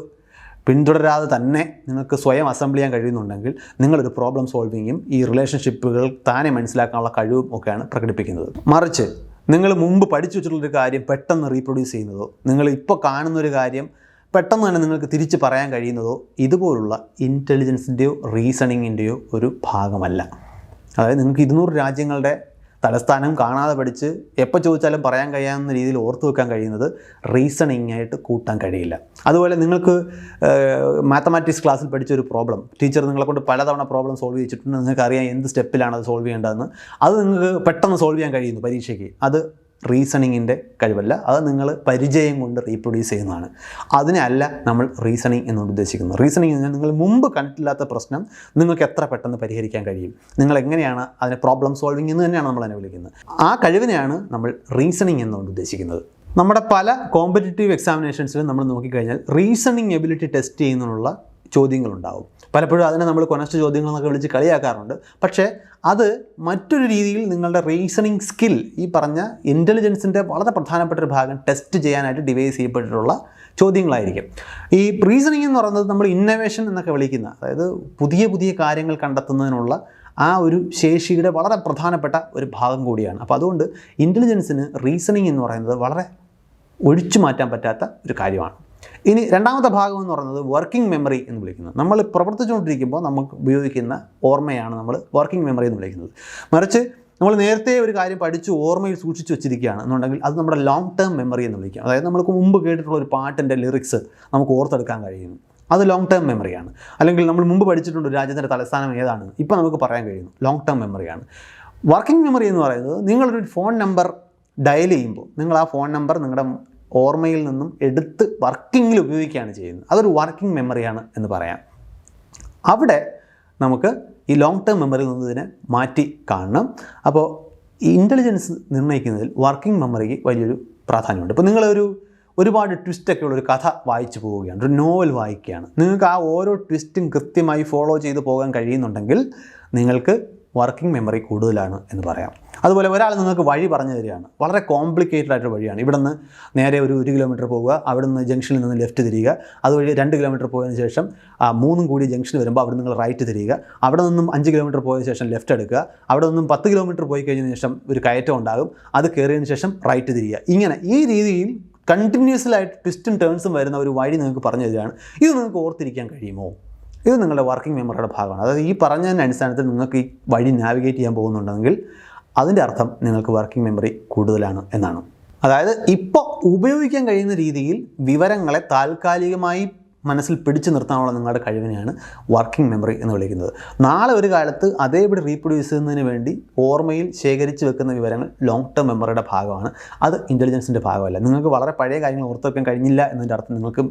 പിന്തുടരാതെ തന്നെ നിങ്ങൾക്ക് സ്വയം അസംബിൾ ചെയ്യാൻ കഴിയുന്നുണ്ടെങ്കിൽ നിങ്ങളൊരു പ്രോബ്ലം സോൾവിങ്ങും ഈ റിലേഷൻഷിപ്പുകൾ താനെ മനസ്സിലാക്കാനുള്ള കഴിവും ഒക്കെയാണ് പ്രകടിപ്പിക്കുന്നത്. മറിച്ച് നിങ്ങൾ മുമ്പ് പഠിച്ചു വെച്ചിട്ടുള്ളൊരു കാര്യം പെട്ടെന്ന് റീപ്രൊഡ്യൂസ് ചെയ്യുന്നതോ നിങ്ങൾ ഇപ്പോൾ കാണുന്നൊരു കാര്യം പെട്ടെന്ന് തന്നെ നിങ്ങൾക്ക് തിരിച്ച് പറയാൻ കഴിയുന്നതോ ഇതുപോലുള്ള ഇന്റലിജൻസിന്റെയോ റീസണിങ്ങിന്റെയോ ഒരു ഭാഗമല്ല. അതായത് നിങ്ങൾക്ക് ഇരുന്നൂറ് രാജ്യങ്ങളുടെ തലസ്ഥാനം കാണാതെ പഠിച്ച് എപ്പോൾ ചോദിച്ചാലും പറയാൻ കഴിയാവുന്ന രീതിയിൽ ഓർത്തു വെക്കാൻ കഴിയുന്നത് റീസണിങ് ആയിട്ട് കൂട്ടാൻ കഴിയില്ല. അതുപോലെ നിങ്ങൾക്ക് മാത്തമാറ്റിക്സ് ക്ലാസ്സിൽ പഠിച്ച ഒരു പ്രോബ്ലം ടീച്ചർ നിങ്ങളെ കൊണ്ട് പലതവണ പ്രോബ്ലം സോൾവ് ചെയ്തിട്ടുണ്ട് നിങ്ങൾക്ക് അറിയാം എന്ത് സ്റ്റെപ്പിലാണ് അത് സോൾവ് ചെയ്യേണ്ടതെന്ന്. അത് നിങ്ങൾക്ക് പെട്ടെന്ന് സോൾവ് ചെയ്യാൻ കഴിയുന്നു പരീക്ഷയ്ക്ക്. അത് റീസണിങ്ങിന്റെ കഴിവല്ല. അത് നിങ്ങൾ പരിചയം കൊണ്ട് റീപ്രൊഡ്യൂസ് ചെയ്യുന്നതാണ്. അതിനല്ല നമ്മൾ റീസണിങ് എന്നുകൊണ്ട് ഉദ്ദേശിക്കുന്നത്. റീസണിങ് എന്ന് നിങ്ങൾ മുമ്പ് കണ്ടിട്ടില്ലാത്ത പ്രശ്നം നിങ്ങൾക്ക് എത്ര പെട്ടെന്ന് പരിഹരിക്കാൻ കഴിയും. നിങ്ങൾ എങ്ങനെയാണ് അതിനെ പ്രോബ്ലം സോൾവിങ് എന്ന് തന്നെയാണ് നമ്മൾ അതിനെ വിളിക്കുന്നത്. ആ കഴിവിനെയാണ് നമ്മൾ റീസണിങ് എന്നുകൊണ്ട് ഉദ്ദേശിക്കുന്നത്. നമ്മുടെ പല കോമ്പറ്റേറ്റീവ് എക്സാമിനേഷൻസിലും നമ്മൾ നോക്കിക്കഴിഞ്ഞാൽ റീസണിങ് എബിലിറ്റി ടെസ്റ്റ് ചെയ്യുന്നതിനുള്ള ചോദ്യങ്ങളുണ്ടാവും. പലപ്പോഴും അതിനെ നമ്മൾ കൊനസ്റ്റ് ചോദ്യങ്ങൾ എന്നൊക്കെ വിളിച്ച് കളിയാക്കാറുണ്ട്. പക്ഷേ അത് മറ്റൊരു രീതിയിൽ നിങ്ങളുടെ റീസണിങ് സ്കിൽ ഈ പറഞ്ഞ ഇന്റലിജൻസിന്റെ വളരെ പ്രധാനപ്പെട്ട ഒരു ഭാഗം ടെസ്റ്റ് ചെയ്യാനായിട്ട് ഡിവൈസ് ചെയ്യപ്പെട്ടിട്ടുള്ള ചോദ്യങ്ങളായിരിക്കും. ഈ റീസണിങ് എന്ന് പറയുന്നത് നമ്മൾ ഇന്നവേഷൻ എന്നൊക്കെ വിളിക്കുന്ന അതായത് പുതിയ പുതിയ കാര്യങ്ങൾ കണ്ടെത്തുന്നതിനുള്ള ആ ഒരു ശേഷിയുടെ വളരെ പ്രധാനപ്പെട്ട ഒരു ഭാഗം കൂടിയാണ്. അപ്പോൾ അതുകൊണ്ട് ഇന്റലിജൻസിന് റീസണിങ് എന്ന് പറയുന്നത് വളരെ ഒഴിച്ചു മാറ്റാൻ പറ്റാത്ത ഒരു കാര്യമാണ്. ഇനി രണ്ടാമത്തെ ഭാഗം എന്ന് പറയുന്നത് വർക്കിംഗ് മെമ്മറി എന്ന് വിളിക്കുന്നത് നമ്മൾ പ്രവർത്തിച്ചുകൊണ്ടിരിക്കുമ്പോൾ നമുക്ക് ഉപയോഗിക്കുന്ന ഓർമ്മയാണ് നമ്മൾ വർക്കിംഗ് മെമ്മറി എന്ന് വിളിക്കുന്നത്. മറിച്ച് നമ്മൾ നേരത്തെ ഒരു കാര്യം പഠിച്ച് ഓർമ്മയിൽ സൂക്ഷിച്ച് വെച്ചിരിക്കുകയാണ്. എന്നുണ്ടെങ്കിൽ അത് നമ്മുടെ ലോങ് ടേം മെമ്മറി എന്ന് വിളിക്കാം. അതായത് നമുക്ക് മുമ്പ് കേട്ടിട്ടുള്ള ഒരു പാട്ടിന്റെ ലിറിക്സ് നമുക്ക് ഓർത്തെടുക്കാൻ കഴിയുന്നു. അത് ലോങ് ടേം മെമ്മറിയാണ് അല്ലെങ്കിൽ നമ്മൾ മുമ്പ് പഠിച്ചിട്ടുണ്ട് രാജ്യത്തിന്റെ തലസ്ഥാനം ഏതാണ്? ഇപ്പോൾ നമുക്ക് പറയാൻ കഴിയുന്നു ലോങ് ടേം മെമ്മറിയാണ് വർക്കിംഗ് മെമ്മറി എന്ന് പറയുന്നത് നിങ്ങളൊരു ഫോൺ നമ്പർ ഡയൽ ചെയ്യുമ്പോൾ നിങ്ങൾ ആ ഫോൺ നമ്പർ നിങ്ങളുടെ ഓർമ്മയിൽ നിന്നും എടുത്ത് വർക്കിങ്ങിൽ ഉപയോഗിക്കുകയാണ് ചെയ്യുന്നത്. അതൊരു വർക്കിംഗ് മെമ്മറിയാണ് എന്ന് പറയാം. അവിടെ നമുക്ക് ഈ ലോങ് ടേം മെമ്മറിയിൽ നിന്ന് ഇതിനെ മാറ്റി കാണണം. അപ്പോൾ ഈ ഇന്റലിജൻസ് നിർണയിക്കുന്നതിൽ വർക്കിംഗ് മെമ്മറിക്ക് വലിയൊരു പ്രാധാന്യമുണ്ട്. ഇപ്പോൾ നിങ്ങളൊരു ഒരുപാട് ട്വിസ്റ്റൊക്കെ ഉള്ളൊരു കഥ വായിച്ചു പോവുകയാണ്. ഒരു നോവൽ വായിക്കുകയാണ്. നിങ്ങൾക്ക് ആ ഓരോ ട്വിസ്റ്റും കൃത്യമായി ഫോളോ ചെയ്ത് പോകാൻ കഴിയുന്നുണ്ടെങ്കിൽ നിങ്ങൾക്ക് വർക്കിംഗ് മെമ്മറി കൂടുതലാണ് എന്ന് പറയാം. അതുപോലെ ഒരാൾ നിങ്ങൾക്ക് വഴി പറഞ്ഞു തരികയാണ്. വളരെ കോംപ്ലിക്കേറ്റഡ് ആയിട്ട് വഴിയാണ്. ഇവിടെ നിന്ന് നേരെ ഒരു ഒരു കിലോമീറ്റർ പോവുക അവിടെ നിന്ന് ജംഗ്ഷനിൽ നിന്ന് ലെഫ്റ്റ് തിരിയുക. അതുവഴി രണ്ട് കിലോമീറ്റർ പോയതിന് ശേഷം മൂന്നും കൂടി ജംഗ്ഷൻ വരുമ്പോൾ അവിടെ നിങ്ങൾ റൈറ്റ് തിരിയുക. അവിടെ നിന്നും അഞ്ച് കിലോമീറ്റർ പോയതിന് ശേഷം ലെഫ്റ്റ് എടുക്കുക. അവിടെ നിന്നും പത്ത് കിലോമീറ്റർ പോയി കഴിഞ്ഞതിന് ശേഷം ഒരു കയറ്റം ഉണ്ടാകും. അത് കയറിയതിന് ശേഷം റൈറ്റ് തിരിയുക. ഇങ്ങനെ ഈ രീതിയിൽ കണ്ടിന്യൂസിലായിട്ട് ട്വിസ്റ്റും ടേൺസും വരുന്ന ഒരു വഴി നിങ്ങൾക്ക് പറഞ്ഞു തരികയാണ്. ഇത് നിങ്ങൾക്ക് ഓർത്തിരിക്കാൻ കഴിയുമോ? ഇത് നിങ്ങളുടെ വർക്കിംഗ് മെമ്മറിയുടെ ഭാഗമാണ്. അതായത് ഈ പറഞ്ഞതിന്റെ അടിസ്ഥാനത്തിൽ നിങ്ങൾക്ക് ഈ വഴി നാവിഗേറ്റ് ചെയ്യാൻ പോകുന്നുണ്ടെങ്കിൽ അതിന്റെ അർത്ഥം നിങ്ങൾക്ക് വർക്കിംഗ് മെമ്മറി കൂടുതലാണ് എന്നാണ്. അതായത് ഇപ്പോൾ ഉപയോഗിക്കാൻ കഴിയുന്ന രീതിയിൽ വിവരങ്ങളെ താൽക്കാലികമായി മനസ്സിൽ പിടിച്ചു നിർത്താനുള്ള നിങ്ങളുടെ കഴിവിനെയാണ് വർക്കിംഗ് മെമ്മറി എന്ന് വിളിക്കുന്നത്. നാളെ ഒരു കാലത്ത് അതേപടി റീപ്രൊഡ്യൂസ് ചെയ്യുന്നതിന് വേണ്ടി ഓർമ്മയിൽ ശേഖരിച്ച് വെക്കുന്ന വിവരങ്ങൾ ലോങ് ടേം മെമ്മറിയുടെ ഭാഗമാണ്. അത് ഇന്റലിജൻസിന്റെ ഭാഗമല്ല. നിങ്ങൾക്ക് വളരെ പഴയ കാര്യങ്ങൾ ഓർത്ത് വെക്കാൻ കഴിഞ്ഞില്ല എന്നതിന്റെ അർത്ഥം നിങ്ങൾക്ക്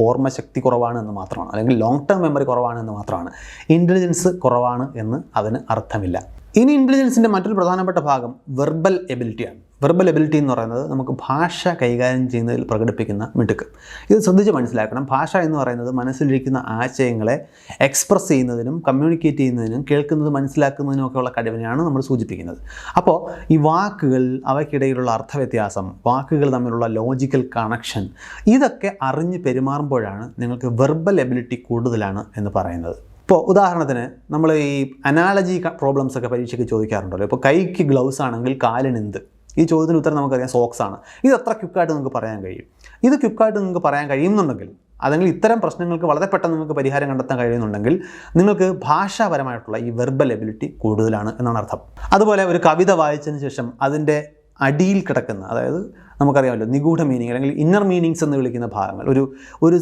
ഓർമ്മ ശക്തി കുറവാണ് എന്ന് മാത്രമാണ്. അല്ലെങ്കിൽ ലോങ് ടേം മെമ്മറി കുറവാണ് എന്ന് മാത്രമാണ്. ഇന്റലിജൻസ് കുറവാണ് എന്ന് അതിന് അർത്ഥമില്ല. ഇനി ഇന്റലിജൻസിന്റെ മറ്റൊരു പ്രധാനപ്പെട്ട ഭാഗം വെർബൽ എബിലിറ്റിയാണ് വെർബൽ എബിലിറ്റി എന്ന് പറയുന്നത് നമുക്ക് ഭാഷ കൈകാര്യം ചെയ്യുന്നതിൽ പ്രകടിപ്പിക്കുന്ന മിടുക്ക്. ഇത് ശ്രദ്ധിച്ച് മനസ്സിലാക്കണം. ഭാഷ എന്ന് പറയുന്നത് മനസ്സിലിരിക്കുന്ന ആശയങ്ങളെ എക്സ്പ്രസ് ചെയ്യുന്നതിനും കമ്മ്യൂണിക്കേറ്റ് ചെയ്യുന്നതിനും കേൾക്കുന്നത് മനസ്സിലാക്കുന്നതിനും ഒക്കെയുള്ള കഴിവിനെയാണ് നമ്മൾ സൂചിപ്പിക്കുന്നത്. അപ്പോൾ ഈ വാക്കുകൾ അവയ്ക്കിടയിലുള്ള അർത്ഥവ്യത്യാസം വാക്കുകൾ തമ്മിലുള്ള ലോജിക്കൽ കണക്ഷൻ ഇതൊക്കെ അറിഞ്ഞ് പെരുമാറുമ്പോഴാണ് നിങ്ങൾക്ക് വെർബൽ എബിലിറ്റി കൂടുതലാണ് എന്ന് പറയുന്നത്. ഇപ്പോൾ ഉദാഹരണത്തിന് നമ്മൾ ഈ അനാലജി പ്രോബ്ലംസ് ഒക്കെ പരീക്ഷയ്ക്ക് ചോദിക്കാറുണ്ടല്ലോ. ഇപ്പോൾ കൈക്ക് ഗ്ലൗസ് ആണെങ്കിൽ കാലിന് എന്ത്? ഈ ചോദ്യത്തിന് ഉത്തരം നമുക്കറിയാം സോക്സ് ആണ്. ഇത് എത്ര ക്യുക്കായിട്ട് നിങ്ങൾക്ക് പറയാൻ കഴിയും. ഇത് ക്യുക്കായിട്ട് നിങ്ങൾക്ക് പറയാൻ കഴിയുന്നുണ്ടെങ്കിൽ അല്ലെങ്കിൽ ഇത്തരം പ്രശ്നങ്ങൾക്ക് വളരെ പെട്ടെന്ന് നിങ്ങൾക്ക് പരിഹാരം കണ്ടെത്താൻ കഴിയുന്നുണ്ടെങ്കിൽ നിങ്ങൾക്ക് ഭാഷാപരമായിട്ടുള്ള ഈ വെർബൽ എബിലിറ്റി കൂടുതലാണ് എന്നാണ് അർത്ഥം. അതുപോലെ ഒരു കവിത വായിച്ചതിന് ശേഷം അതിന്റെ അടിയിൽ കിടക്കുന്ന അതായത് നമുക്കറിയാമല്ലോ നിഗൂഢ മീനിങ് അല്ലെങ്കിൽ ഇന്നർ മീനിങ്സ് എന്ന് വിളിക്കുന്ന ഭാഗങ്ങൾ. ഒരു ഒരു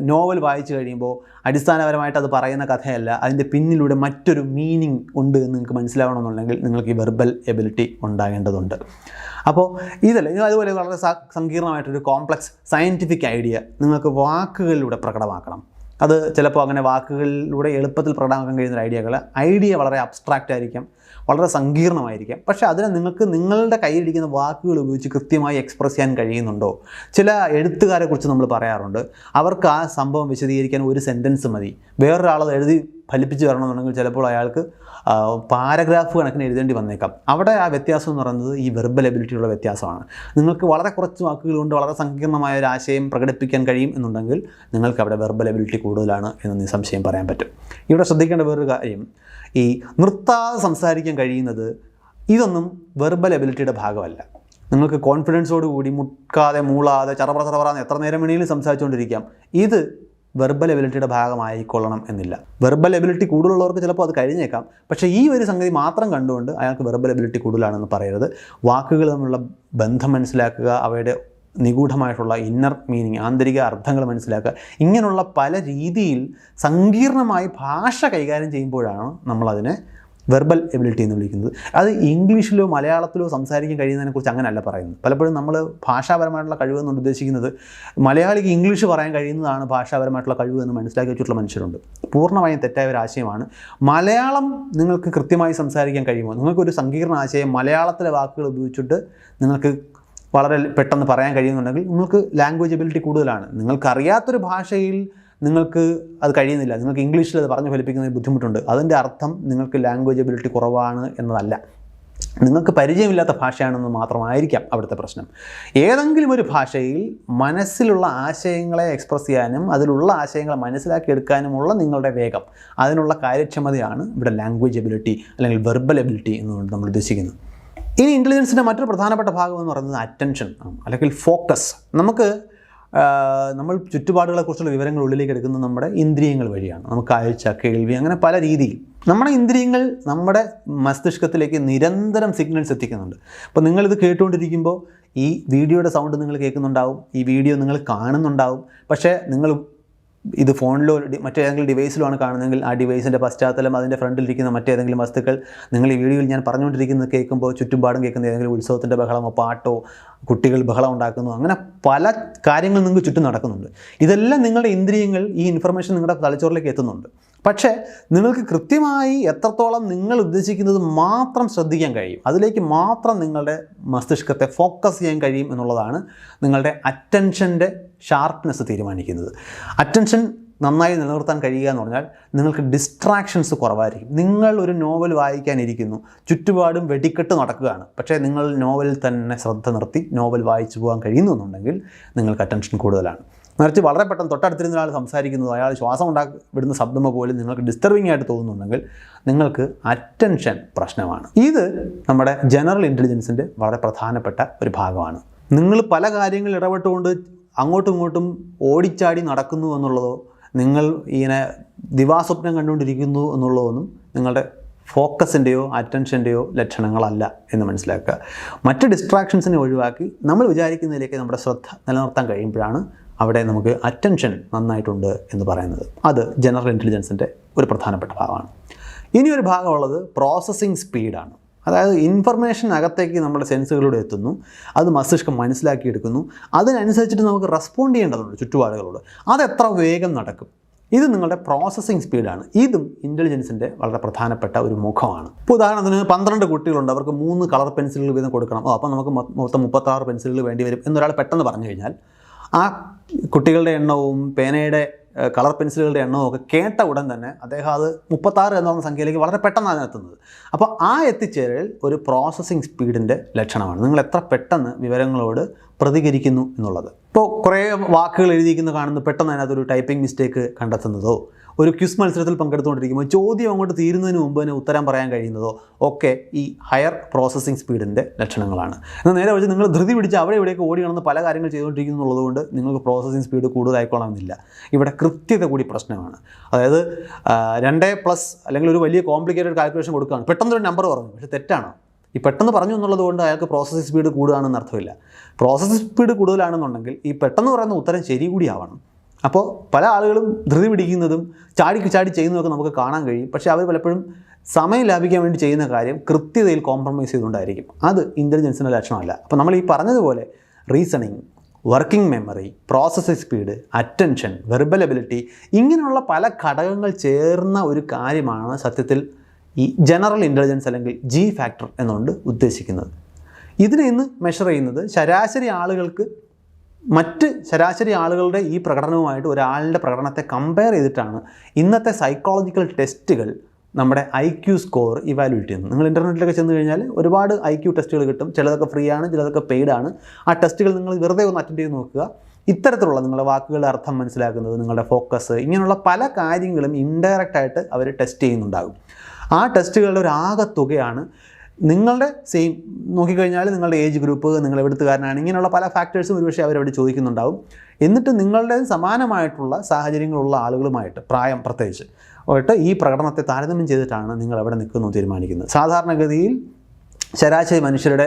നോവൽ വായിച്ചു കഴിയുമ്പോൾ അടിസ്ഥാനപരമായിട്ട് അത് പറയുന്ന കഥയല്ല അതിന്റെ പിന്നിലൂടെ മറ്റൊരു മീനിങ് ഉണ്ട് എന്ന് നിങ്ങൾക്ക് മനസ്സിലാവണമെന്നുണ്ടെങ്കിൽ നിങ്ങൾക്ക് ഈ വെർബൽ എബിലിറ്റി ഉണ്ടാകേണ്ടതുണ്ട്. അപ്പോൾ ഇതല്ല ഇത് അതുപോലെ വളരെ സങ്കീർണമായിട്ടൊരു കോംപ്ലക്സ് സയന്റിഫിക് ഐഡിയ നിങ്ങൾക്ക് വാക്കുകളിലൂടെ പ്രകടമാക്കണം. അത് ചിലപ്പോൾ അങ്ങനെ വാക്കുകളിലൂടെ എളുപ്പത്തിൽ പ്രകടമാക്കാൻ കഴിയുന്ന ഐഡിയകൾ ഐഡിയ വളരെ അബ്സ്ട്രാക്റ്റ് ആയിരിക്കാം. വളരെ സങ്കീർണമായിരിക്കാം. പക്ഷേ അതിനെ നിങ്ങൾക്ക് നിങ്ങളുടെ കയ്യിലിരിക്കുന്ന വാക്കുകൾ ഉപയോഗിച്ച് കൃത്യമായി എക്സ്പ്രസ് ചെയ്യാൻ കഴിയുന്നുണ്ടോ? ചില എഴുത്തുകാരെ കുറിച്ച് നമ്മൾ പറയാറുണ്ട്. അവർക്ക് ആ സംഭവം വിശദീകരിക്കാൻ ഒരു സെന്റൻസ് മതി. വേറൊരാളത് എഴുതി ഫലിപ്പിച്ച് വരണമെന്നുണ്ടെങ്കിൽ ചിലപ്പോൾ അയാൾക്ക് പാരഗ്രാഫ് കണക്കിന് എഴുതേണ്ടി വന്നേക്കാം. അവിടെ ആ വ്യത്യാസം എന്ന് പറയുന്നത് ഈ വെർബൽ എബിലിറ്റിയുള്ള വ്യത്യാസമാണ്. നിങ്ങൾക്ക് വളരെ കുറച്ച് വാക്കുകൾ കൊണ്ട് വളരെ സങ്കീർണമായ ഒരു ആശയം പ്രകടിപ്പിക്കാൻ കഴിയും എന്നുണ്ടെങ്കിൽ നിങ്ങൾക്ക് അവിടെ വെർബൽ എബിലിറ്റി കൂടുതലാണ് എന്ന് നിസ്സംശയം പറയാൻ പറ്റും. ഇവിടെ ശ്രദ്ധിക്കേണ്ട വേറൊരു കാര്യം. ഈ നിർത്താതെ സംസാരിക്കാൻ കഴിയുന്നത് ഇതൊന്നും വെർബൽ എബിലിറ്റിയുടെ ഭാഗമല്ല. നിങ്ങൾക്ക് കോൺഫിഡൻസോട് കൂടി മുക്കാതെ മൂളാതെ ചറപറ ചറപറാന്ന് എത്ര നേരം വേണമെങ്കിലും സംസാരിച്ചുകൊണ്ടിരിക്കാം ഇത് വെർബൽ എബിലിറ്റിയുടെ ഭാഗമായിക്കൊള്ളണം എന്നില്ല. വെർബൽ എബിലിറ്റി കൂടുതലുള്ളവർക്ക് ചിലപ്പോൾ അത് കഴിഞ്ഞേക്കാം. പക്ഷേ ഈ ഒരു സംഗതി മാത്രം കണ്ടുകൊണ്ട് അയാൾക്ക് വെർബൽ എബിലിറ്റി കൂടുതലാണെന്ന് പറയരുത്. വാക്കുകൾ തമ്മിലുള്ള ബന്ധം മനസ്സിലാക്കുക അവയുടെ നിഗൂഢമായിട്ടുള്ള ഇന്നർ മീനിങ് ആന്തരിക അർത്ഥങ്ങൾ മനസ്സിലാക്കുക. ഇങ്ങനെയുള്ള പല രീതിയിൽ സങ്കീർണമായി ഭാഷ കൈകാര്യം ചെയ്യുമ്പോഴാണ് നമ്മളതിനെ വെർബൽ എബിലിറ്റി എന്ന് വിളിക്കുന്നത്. അത് ഇംഗ്ലീഷിലോ മലയാളത്തിലോ സംസാരിക്കാൻ കഴിയുന്നതിനെക്കുറിച്ച് അങ്ങനെയല്ല പറയുന്നത്. പലപ്പോഴും നമ്മൾ ഭാഷാപരമായിട്ടുള്ള കഴിവ് ഉദ്ദേശിക്കുന്നത് മലയാളിക്ക് ഇംഗ്ലീഷ് പറയാൻ കഴിയുന്നതാണ് ഭാഷാപരമായിട്ടുള്ള കഴിവ് എന്ന് മനസ്സിലാക്കി വെച്ചിട്ടുള്ള മനുഷ്യരുണ്ട്. പൂർണമായും തെറ്റായ ഒരു ആശയമാണ്. മലയാളം നിങ്ങൾക്ക് കൃത്യമായി സംസാരിക്കാൻ കഴിയുമോ? നിങ്ങൾക്കൊരു സങ്കീർണ ആശയം മലയാളത്തിലെ വാക്കുകൾ ഉപയോഗിച്ചിട്ട് നിങ്ങൾക്ക് വളരെ പെട്ടെന്ന് പറയാൻ കഴിയുന്നുണ്ടെങ്കിൽ നിങ്ങൾക്ക് ലാംഗ്വേജ് എബിലിറ്റി കൂടുതലാണ്. നിങ്ങൾക്കറിയാത്തൊരു ഭാഷയിൽ നിങ്ങൾക്ക് അത് കഴിയുന്നില്ല. നിങ്ങൾക്ക് ഇംഗ്ലീഷിൽ അത് പറഞ്ഞു ഫലിപ്പിക്കുന്നതിന് ബുദ്ധിമുട്ടുണ്ട്. അതിന്റെ അർത്ഥം നിങ്ങൾക്ക് ലാംഗ്വേജ് എബിലിറ്റി കുറവാണ് എന്നതല്ല. നിങ്ങൾക്ക് പരിചയമില്ലാത്ത ഭാഷയാണെന്ന് മാത്രമായിരിക്കാം അവിടുത്തെ പ്രശ്നം. ഏതെങ്കിലും ഒരു ഭാഷയിൽ മനസ്സിലുള്ള ആശയങ്ങളെ എക്സ്പ്രസ് ചെയ്യാനും അതിലുള്ള ആശയങ്ങളെ മനസ്സിലാക്കിയെടുക്കാനുമുള്ള നിങ്ങളുടെ വേഗം അതിനുള്ള കാര്യക്ഷമതയാണ് ഇവിടെ ലാംഗ്വേജ് എബിലിറ്റി അല്ലെങ്കിൽ വെർബൽ എബിലിറ്റി എന്നുകൊണ്ട് നമ്മൾ ഉദ്ദേശിക്കുന്നത്. ഇനി ഇന്റലിജൻസിന്റെ മറ്റൊരു പ്രധാനപ്പെട്ട ഭാഗം എന്ന് പറയുന്നത് അറ്റൻഷൻ അല്ലെങ്കിൽ ഫോക്കസ് നമുക്ക് നമ്മൾ ചുറ്റുപാടുകളെക്കുറിച്ചുള്ള വിവരങ്ങൾ ഉള്ളിലേക്ക് എടുക്കുന്നത് നമ്മുടെ ഇന്ദ്രിയങ്ങൾ വഴിയാണ്. നമുക്ക് കാഴ്ച കേൾവി അങ്ങനെ പല രീതിയിൽ നമ്മുടെ ഇന്ദ്രിയങ്ങൾ നമ്മുടെ മസ്തിഷ്കത്തിലേക്ക് നിരന്തരം സിഗ്നൽസ് എത്തിക്കുന്നുണ്ട്. അപ്പോൾ നിങ്ങളിത് കേട്ടുകൊണ്ടിരിക്കുമ്പോൾ ഈ വീഡിയോയുടെ സൗണ്ട് നിങ്ങൾ കേൾക്കുന്നുണ്ടാവും ഈ വീഡിയോ നിങ്ങൾ കാണുന്നുണ്ടാവും. പക്ഷേ നിങ്ങൾ ഇത് ഫോണിലോ മറ്റേതെങ്കിലും ഡിവൈസിലോ ആണ് കാണുന്നതെങ്കിൽ ആ ഡിവൈസിന്റെ പശ്ചാത്തലം അതിന്റെ ഫ്രണ്ടിലിരിക്കുന്ന മറ്റേതെങ്കിലും വസ്തുക്കൾ നിങ്ങൾ ഈ വീഡിയോയിൽ ഞാൻ പറഞ്ഞുകൊണ്ടിരിക്കുന്നത് കേൾക്കുമ്പോൾ ചുറ്റുപാടും കേൾക്കുന്ന ഏതെങ്കിലും ഉത്സവത്തിന്റെ ബഹളമോ പാട്ടോ കുട്ടികൾ ബഹളം ഉണ്ടാക്കുന്നു അങ്ങനെ പല കാര്യങ്ങളും നിങ്ങൾക്ക് ചുറ്റും നടക്കുന്നുണ്ട്. ഇതെല്ലാം നിങ്ങളുടെ ഇന്ദ്രിയങ്ങൾ ഈ ഇൻഫർമേഷൻ നിങ്ങളുടെ തലച്ചോറിലേക്ക് എത്തുന്നുണ്ട്. പക്ഷേ നിങ്ങൾക്ക് കൃത്യമായി എത്രത്തോളം നിങ്ങൾ ഉദ്ദേശിക്കുന്നത് മാത്രം ശ്രദ്ധിക്കാൻ കഴിയും. അതിലേക്ക് മാത്രം നിങ്ങളുടെ മസ്തിഷ്കത്തെ ഫോക്കസ് ചെയ്യാൻ കഴിയും എന്നുള്ളതാണ് നിങ്ങളുടെ അറ്റൻഷന്റെ ഷാർപ്നെസ് തീരുമാനിക്കുന്നത്. അറ്റൻഷൻ നന്നായി നിലനിർത്താൻ കഴിയുക എന്ന് പറഞ്ഞാൽ നിങ്ങൾക്ക് ഡിസ്ട്രാക്ഷൻസ് കുറവായിരിക്കും. നിങ്ങൾ ഒരു നോവൽ വായിക്കാനിരിക്കുന്നു. ചുറ്റുപാടും വെടിക്കെട്ട് നടക്കുകയാണ്. പക്ഷേ നിങ്ങൾ നോവലിൽ തന്നെ ശ്രദ്ധ നിർത്തി നോവൽ വായിച്ചു പോകാൻ കഴിയുന്നു എന്നുണ്ടെങ്കിൽ നിങ്ങൾക്ക് അറ്റൻഷൻ കൂടുതലാണ്. മറിച്ച് വളരെ പെട്ടെന്ന് തൊട്ടടുത്തിരുന്ന ഒരാൾ സംസാരിക്കുന്നത് അയാൾ ശ്വാസം ഉണ്ടാക്കി വിടുന്ന ശബ്ദമോ പോലും നിങ്ങൾക്ക് ഡിസ്റ്റർബിംഗ് ആയിട്ട് തോന്നുന്നുണ്ടെങ്കിൽ നിങ്ങൾക്ക് അറ്റൻഷൻ പ്രശ്നമാണ്. ഇത് നമ്മുടെ ജനറൽ ഇന്റലിജൻസിന്റെ വളരെ പ്രധാനപ്പെട്ട ഒരു ഭാഗമാണ്. നിങ്ങൾ പല കാര്യങ്ങളിൽ ഇടപെട്ടുകൊണ്ട് അങ്ങോട്ടും ഇങ്ങോട്ടും ഓടിച്ചാടി നടക്കുന്നു എന്നുള്ളതോ നിങ്ങൾ ഇങ്ങനെ ദിവാസ്വപ്നം കണ്ടുകൊണ്ടിരിക്കുന്നു എന്നുള്ളതൊന്നും നിങ്ങളുടെ ഫോക്കസിന്റെയോ അറ്റൻഷന്റെയോ ലക്ഷണങ്ങളല്ല എന്ന് മനസ്സിലാക്കുക. മറ്റ് ഡിസ്ട്രാക്ഷൻസിനെ ഒഴിവാക്കി നമ്മൾ വിചാരിക്കുന്നതിലേക്ക് നമ്മുടെ ശ്രദ്ധ നിലനിർത്താൻ കഴിയുമ്പോഴാണ് അവിടെ നമുക്ക് അറ്റൻഷൻ നന്നായിട്ടുണ്ട് എന്ന് പറയുന്നത്. അത് ജനറൽ ഇന്റലിജൻസിന്റെ ഒരു പ്രധാനപ്പെട്ട ഭാഗമാണ്. ഇനി ഇനിയൊരു ഭാഗമുള്ളത് പ്രോസസ്സിങ് സ്പീഡാണ് അതായത് ഇൻഫർമേഷൻ അകത്തേക്ക് നമ്മുടെ സെൻസുകളിലൂടെ എത്തുന്നു. അത് മസ്തിഷ്കം മനസ്സിലാക്കിയെടുക്കുന്നു. അതിനനുസരിച്ചിട്ട് നമുക്ക് റെസ്പോണ്ട് ചെയ്യേണ്ടതുണ്ട് ചുറ്റുപാടുകളോട്. അതെത്ര വേഗം നടക്കും. ഇത് നിങ്ങളുടെ പ്രോസസ്സിങ് സ്പീഡാണ് ഇതും ഇന്റലിജൻസിന്റെ വളരെ പ്രധാനപ്പെട്ട ഒരു മുഖമാണ്. ഇപ്പോൾ ഉദാഹരണത്തിന് പന്ത്രണ്ട് കുട്ടികളുണ്ട്. അവർക്ക് മൂന്ന് കളർ പെൻസിലുകൾ വീതം കൊടുക്കണം. അപ്പോൾ നമുക്ക് മൊത്തം മുപ്പത്താറ് പെൻസിലുകൾ വേണ്ടി വരും എന്നൊരാൾ പെട്ടെന്ന് പറഞ്ഞു കഴിഞ്ഞാൽ ആ കുട്ടികളുടെ എണ്ണവും പേനയുടെ കളർ പെൻസിലുകളുടെ എണ്ണവും ഒക്കെ കേട്ട ഉടൻ തന്നെ അദ്ദേഹം അത് മുപ്പത്താറ് എന്ന് പറഞ്ഞ സംഖ്യയിലേക്ക് വളരെ പെട്ടെന്നാണ് എത്തുന്നത് അപ്പോൾ ആ എത്തിച്ചേരൽ ഒരു പ്രോസസ്സിംഗ് സ്പീഡിന്റെ ലക്ഷണമാണ്. നിങ്ങൾ എത്ര പെട്ടെന്ന് വിവരങ്ങളോട് പ്രതികരിക്കുന്നു എന്നുള്ളത്. ഇപ്പോൾ കുറേ വാക്കുകൾ എഴുതിയിരിക്കുന്നത് കാണുന്നു. പെട്ടെന്ന് അതിനകത്തൊരു ടൈപ്പിംഗ് മിസ്റ്റേക്ക് കണ്ടെത്തുന്നതോ ഒരു ക്വിസ് മത്സരത്തിൽ പങ്കെടുത്തുകൊണ്ടിരിക്കുമ്പോൾ ചോദ്യം അങ്ങോട്ട് തീരുന്നതിന് മുമ്പ് തന്നെ ഉത്തരം പറയാൻ കഴിയുന്നതോ ഒക്കെ ഈ ഹയർ പ്രോസസ്സിംഗ് സ്പീഡിന്റെ ലക്ഷണങ്ങളാണ്. എന്നാൽ നേരെ വെച്ച് നിങ്ങൾ ധൃതി പിടിച്ച് അവിടെ ഇവിടെയൊക്കെ ഓടി നടന്ന് പല കാര്യങ്ങൾ ചെയ്തുകൊണ്ടിരിക്കുന്നു എന്നുള്ളതുകൊണ്ട് നിങ്ങൾക്ക് പ്രോസസ്സിംഗ് സ്പീഡ് കൂടുതലായിക്കോളാമെന്നില്ല ഇവിടെ കൃത്യത കൂടി പ്രശ്നമാണ്. അതായത് രണ്ടേ പ്ലസ് അല്ലെങ്കിൽ ഒരു വലിയ കോംപ്ലിക്കേറ്റഡ് കാൽക്കുലേഷൻ കൊടുക്കുകയാണ്. പെട്ടെന്നൊരു നമ്പർ പറഞ്ഞു. പക്ഷേ തെറ്റാണോ? ഈ പെട്ടെന്ന് പറഞ്ഞു എന്നുള്ളത് കൊണ്ട് അയാൾക്ക് പ്രോസസ്സിംഗ് സ്പീഡ് കൂടുകയാണെന്ന് അർത്ഥമില്ല. പ്രോസസ്സിംഗ് സ്പീഡ് കൂടുതലാണെന്നുണ്ടെങ്കിൽ ഈ പെട്ടെന്ന് പറയുന്ന ഉത്തരം ശരി കൂടി ആവണം. അപ്പോൾ പല ആളുകളും ധൃതി പിടിക്കുന്നതും ചാടി ചാടി ചെയ്യുന്നതൊക്കെ നമുക്ക് കാണാൻ കഴിയും. പക്ഷേ അവർ പലപ്പോഴും സമയം ലാഭിക്കാൻ വേണ്ടി ചെയ്യുന്ന കാര്യം കൃത്യതയിൽ കോംപ്രമൈസ് ചെയ്തുകൊണ്ടായിരിക്കും. അത് ഇന്റലിജൻസിന്റെ ലക്ഷണമല്ല. അപ്പോൾ നമ്മൾ ഈ പറഞ്ഞതുപോലെ reasoning working memory processing speed attention verbal ability ഇങ്ങനെയുള്ള പല ഘടകങ്ങൾ ചേർന്ന ഒരു കാര്യമാണ് സത്യത്തിൽ ഈ ജനറൽ ഇന്റലിജൻസ് അല്ലെങ്കിൽ ജി ഫാക്ടർ എന്നുകൊണ്ട് ഉദ്ദേശിക്കുന്നത്. ഇതിനെ ഇന്ന് മെഷർ ചെയ്യുന്നത് ശരാശരി ആളുകൾക്ക് മറ്റ് ശരാശരി ആളുകളുടെ ഈ പ്രകടനവുമായിട്ട് ഒരാളുടെ പ്രകടനത്തെ കമ്പയർ ചെയ്തിട്ടാണ് ഇന്നത്തെ സൈക്കോളജിക്കൽ ടെസ്റ്റുകൾ നമ്മുടെ ഐ ക്യു സ്കോർ ഇവാലുവേറ്റ് ചെയ്യുന്നത്. നിങ്ങൾ ഇന്റർനെറ്റിലൊക്കെ ചെന്ന് കഴിഞ്ഞാൽ ഒരുപാട് ഐ ക്യു ടെസ്റ്റുകൾ കിട്ടും. ചിലതൊക്കെ ഫ്രീ ആണ് ചിലതൊക്കെ പെയ്ഡ് ആണ്. ആ ടെസ്റ്റുകൾ നിങ്ങൾ വെറുതെ ഒന്ന് അറ്റൻഡ് ചെയ്ത് നോക്കുക. ഇത്തരത്തിലുള്ള നിങ്ങളുടെ വാക്കുകളുടെ അർത്ഥം മനസ്സിലാക്കുന്നത് നിങ്ങളുടെ ഫോക്കസ് ഇങ്ങനെയുള്ള പല കാര്യങ്ങളും ഇൻഡയറക്റ്റ് ആയിട്ട് അവർ ടെസ്റ്റ് ചെയ്യുന്നുണ്ടാകും. ആ ടെസ്റ്റുകളുടെ ഒരു ആകത്തുകയാണ് നിങ്ങളുടെ സെയിം നോക്കിക്കഴിഞ്ഞാൽ നിങ്ങളുടെ ഏജ് ഗ്രൂപ്പ് നിങ്ങൾ എവിടുത്തുകാരനാണ് ഇങ്ങനെയുള്ള പല ഫാക്ടേഴ്സും ഒരുപക്ഷെ അവരവിടെ ചോദിക്കുന്നുണ്ടാവും. എന്നിട്ട് നിങ്ങളുടെ സമാനമായിട്ടുള്ള സാഹചര്യങ്ങളുള്ള ആളുകളുമായിട്ട് പ്രായം പ്രത്യേകിച്ച് ആയിട്ട് ഈ പ്രകടനത്തെ താരതമ്യം ചെയ്തിട്ടാണ് നിങ്ങൾ എവിടെ നിൽക്കുന്നു തീരുമാനിക്കുന്നത്. സാധാരണഗതിയിൽ ശരാശരി മനുഷ്യരുടെ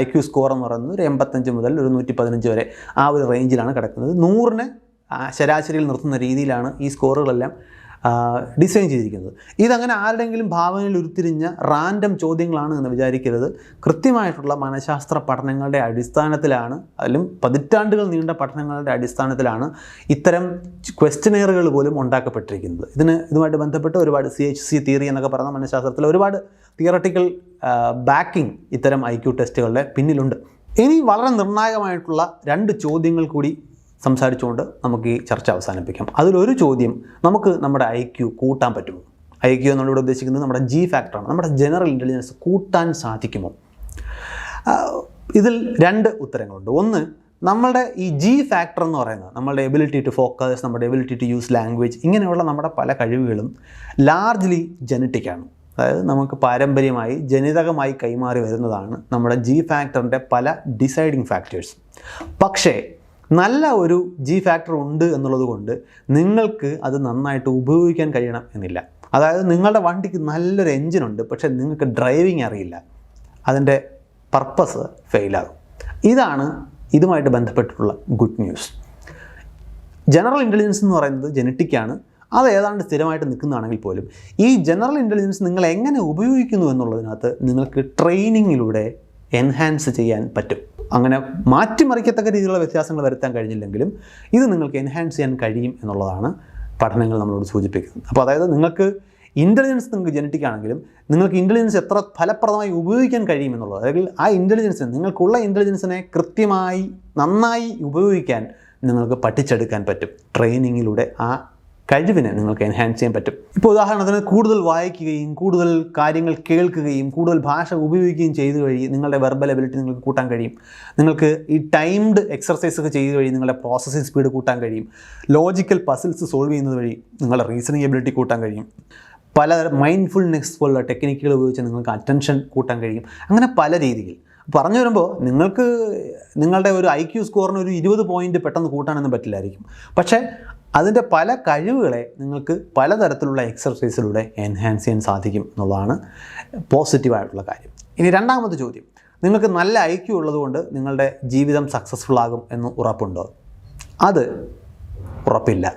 ഐ ക്യു സ്കോർ എന്ന് പറയുന്നത് ഒരു എൺപത്തഞ്ച് മുതൽ ഒരു നൂറ്റി പതിനഞ്ച് വരെ ആ ഒരു റേഞ്ചിലാണ് കിടക്കുന്നത്. നൂറിനെ ശരാശരിയിൽ നിർത്തുന്ന രീതിയിലാണ് ഈ സ്കോറുകളെല്ലാം ഡിസൈൻ ചെയ്തിരിക്കുന്നത്. ഇതങ്ങനെ ആരുടെങ്കിലും ഭാവനയിൽ ഉരുത്തിരിഞ്ഞ റാൻഡം ചോദ്യങ്ങളാണ് എന്ന് വിചാരിക്കരുത്. കൃത്യമായിട്ടുള്ള മനഃശാസ്ത്ര പഠനങ്ങളുടെ അടിസ്ഥാനത്തിലാണ് അതിലും പതിറ്റാണ്ടുകൾ നീണ്ട പഠനങ്ങളുടെ അടിസ്ഥാനത്തിലാണ് ഇത്തരം ക്വസ്റ്റനെയറുകൾ പോലും ഉണ്ടാക്കപ്പെട്ടിരിക്കുന്നത്. ഇതിന് ഇതുമായിട്ട് ബന്ധപ്പെട്ട് ഒരുപാട് സി എച്ച് സി തിയറി എന്നൊക്കെ പറഞ്ഞ മനഃശാസ്ത്രത്തിൽ ഒരുപാട് തിയറട്ടിക്കൽ ബാക്കിംഗ് ഇത്തരം ഐ ക്യു ടെസ്റ്റുകളുടെ പിന്നിലുണ്ട്. ഇനി വളരെ നിർണായകമായിട്ടുള്ള രണ്ട് ചോദ്യങ്ങൾ കൂടി സംസാരിച്ചുകൊണ്ട് നമുക്ക് ഈ ചർച്ച അവസാനിപ്പിക്കാം. അതിലൊരു ചോദ്യം നമുക്ക് നമ്മുടെ ഐ ക്യു കൂട്ടാൻ പറ്റുമോ? ഐ ക്യു എന്നുള്ളിവിടെ ഉദ്ദേശിക്കുന്നത് നമ്മുടെ ജി ഫാക്ടറാണ് നമ്മുടെ ജനറൽ ഇന്റലിജൻസ് കൂട്ടാൻ സാധിക്കുമോ? ഇതിൽ രണ്ട് ഉത്തരങ്ങളുണ്ട്. ഒന്ന് നമ്മളുടെ ഈ ജി ഫാക്ടർ എന്ന് പറയുന്നത് നമ്മളുടെ എബിലിറ്റി ടു ഫോക്കസ് നമ്മുടെ എബിലിറ്റി ടു യൂസ് ലാംഗ്വേജ് ഇങ്ങനെയുള്ള നമ്മുടെ പല കഴിവുകളും ലാർജ്ലി ജനറ്റിക്കാണ് അതായത് നമുക്ക് പാരമ്പര്യമായി ജനിതകമായി കൈമാറി വരുന്നതാണ് നമ്മുടെ ജി ഫാക്ടറിന്റെ പല ഡിസൈഡിങ് ഫാക്ടേഴ്സ് പക്ഷേ നല്ല ഒരു ജി ഫാക്ടർ ഉണ്ട് എന്നുള്ളത് കൊണ്ട് നിങ്ങൾക്ക് അത് നന്നായിട്ട് ഉപയോഗിക്കാൻ കഴിയണം എന്നില്ല. അതായത് നിങ്ങളുടെ വണ്ടിക്ക് നല്ലൊരു എൻജിനുണ്ട് പക്ഷേ നിങ്ങൾക്ക് ഡ്രൈവിംഗ് അറിയില്ല. അതിന്റെ പർപ്പസ് ഫെയിലാകും ഇതാണ് ഇതുമായിട്ട് ബന്ധപ്പെട്ടിട്ടുള്ള ഗുഡ് ന്യൂസ് ജനറൽ ഇന്റലിജൻസ് എന്ന് പറയുന്നത് ജനറ്റിക്കാണ് അത് ഏതാണ്ട് സ്ഥിരമായിട്ട് നിൽക്കുന്നതാണെങ്കിൽ പോലും ഈ ജനറൽ ഇന്റലിജൻസ് നിങ്ങൾ എങ്ങനെ ഉപയോഗിക്കുന്നു എന്നുള്ളതിനകത്ത് നിങ്ങൾക്ക് ട്രെയിനിങ്ങിലൂടെ എൻഹാൻസ് ചെയ്യാൻ പറ്റും. അങ്ങനെ മാറ്റിമറിക്കത്തക്ക രീതിയിലുള്ള വ്യത്യാസങ്ങൾ വരുത്താൻ കഴിഞ്ഞില്ലെങ്കിലും ഇത് നിങ്ങൾക്ക് എൻഹാൻസ് ചെയ്യാൻ കഴിയും എന്നുള്ളതാണ് പഠനങ്ങൾ നമ്മളോട് സൂചിപ്പിക്കുന്നത്. അപ്പോൾ അതായത് നിങ്ങൾക്ക് ഇന്റലിജൻസ് നിങ്ങൾക്ക് ജനറ്റിക് ആണെങ്കിലും നിങ്ങൾക്ക് ഇന്റലിജൻസ് എത്ര ഫലപ്രദമായി ഉപയോഗിക്കാൻ കഴിയും എന്നുള്ളത് അല്ലെങ്കിൽ ആ ഇന്റലിജൻസ് നിങ്ങൾക്കുള്ള ഇന്റലിജൻസിനെ കൃത്യമായി നന്നായി ഉപയോഗിക്കാൻ നിങ്ങൾക്ക് പഠിച്ചെടുക്കാൻ പറ്റും. ട്രെയിനിങ്ങിലൂടെ ആ കഴിവിനെ നിങ്ങൾക്ക് എൻഹാൻസ് ചെയ്യാൻ പറ്റും. ഇപ്പോൾ ഉദാഹരണത്തിന് കൂടുതൽ വായിക്കുകയും കൂടുതൽ കാര്യങ്ങൾ കേൾക്കുകയും കൂടുതൽ ഭാഷ ഉപയോഗിക്കുകയും ചെയ്തു വഴി നിങ്ങളുടെ വെർബൽ എബിലിറ്റി നിങ്ങൾക്ക് കൂട്ടാൻ കഴിയും. നിങ്ങൾക്ക് ഈ ടൈംഡ് എക്സർസൈസ് ഒക്കെ ചെയ്തു വഴി നിങ്ങളുടെ പ്രോസസ്സിംഗ് സ്പീഡ് കൂട്ടാൻ കഴിയും. ലോജിക്കൽ പസിൽസ് സോൾവ് ചെയ്യുന്നത് വഴി നിങ്ങളുടെ റീസണിങ് എബിലിറ്റി കൂട്ടാൻ കഴിയും. പല മൈൻഡ്ഫുൾനെസ് പോലുള്ള ടെക്നിക്കുകൾ ഉപയോഗിച്ച് നിങ്ങൾക്ക് അറ്റൻഷൻ കൂട്ടാൻ കഴിയും. അങ്ങനെ പല രീതിയിൽ. പറഞ്ഞു വരുമ്പോൾ നിങ്ങൾക്ക് നിങ്ങളുടെ ഒരു ഐ ക്യു സ്കോറിന് ഒരു ഇരുപത് പോയിന്റ് പെട്ടെന്ന് കൂട്ടാനൊന്നും പറ്റില്ലായിരിക്കും. പക്ഷേ അതിന്റെ പല കഴിവുകളെ നിങ്ങൾക്ക് പലതരത്തിലുള്ള എക്സർസൈസിലൂടെ എൻഹാൻസ് ചെയ്യാൻ സാധിക്കും എന്നുള്ളതാണ് പോസിറ്റീവായിട്ടുള്ള കാര്യം. ഇനി രണ്ടാമത്തെ ചോദ്യം. നിങ്ങൾക്ക് നല്ല ഐക്യം ഉള്ളതുകൊണ്ട് നിങ്ങളുടെ ജീവിതം സക്സസ്ഫുൾ ആകും എന്ന് ഉറപ്പുണ്ടോ? അത് ഉറപ്പില്ല.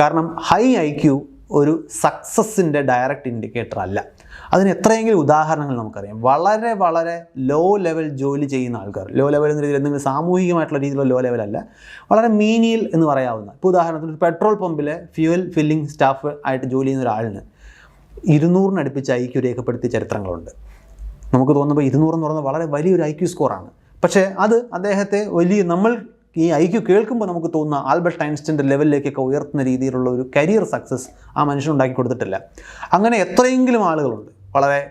കാരണം ഹൈ ഐക്യു ക്യു ഒരു സക്സസ്സിന്റെ ഡയറക്റ്റ് ഇൻഡിക്കേറ്റർ അല്ല. അതിന് എത്രയെങ്കിലും ഉദാഹരണങ്ങൾ നമുക്കറിയാം. വളരെ വളരെ ലോ ലെവൽ ജോലി ചെയ്യുന്ന ആൾക്കാർ ലോ ലെവൽ എന്ന രീതിയിൽ എന്തെങ്കിലും സാമൂഹികമായിട്ടുള്ള രീതിയിലുള്ള ലോ ലെവലല്ല വളരെ മീനിയൽ എന്ന് പറയാവുന്ന ഇപ്പോൾ ഉദാഹരണത്തിന് പെട്രോൾ പമ്പിലെ ഫ്യൂവൽ ഫില്ലിംഗ് സ്റ്റാഫ് ആയിട്ട് ജോലി ചെയ്യുന്ന ഒരാളിന് ഇരുന്നൂറിനടുപ്പിച്ച് ഐ ക്യു രേഖപ്പെടുത്തിയ ചരിത്രങ്ങളുണ്ട്. നമുക്ക് തോന്നുമ്പോൾ ഇരുന്നൂറെന്ന് പറയുന്നത് വളരെ വലിയൊരു ഐ ക്യു സ്കോറാണ് പക്ഷേ അത് അദ്ദേഹത്തെ വലിയ നമ്മൾ ഈ ഐ ക്യു കേൾക്കുമ്പോൾ നമുക്ക് തോന്നുന്ന ആൽബർട്ട് ഐൻസ്റ്റന്റെ ലെവലിലേക്കൊക്കെ ഉയർത്തുന്ന രീതിയിലുള്ള ഒരു കരിയർ സക്സസ് ആ മനുഷ്യൻ ഉണ്ടാക്കി കൊടുത്തിട്ടില്ല. അങ്ങനെ എത്രയെങ്കിലും ആളുകളുണ്ട്. വളരെ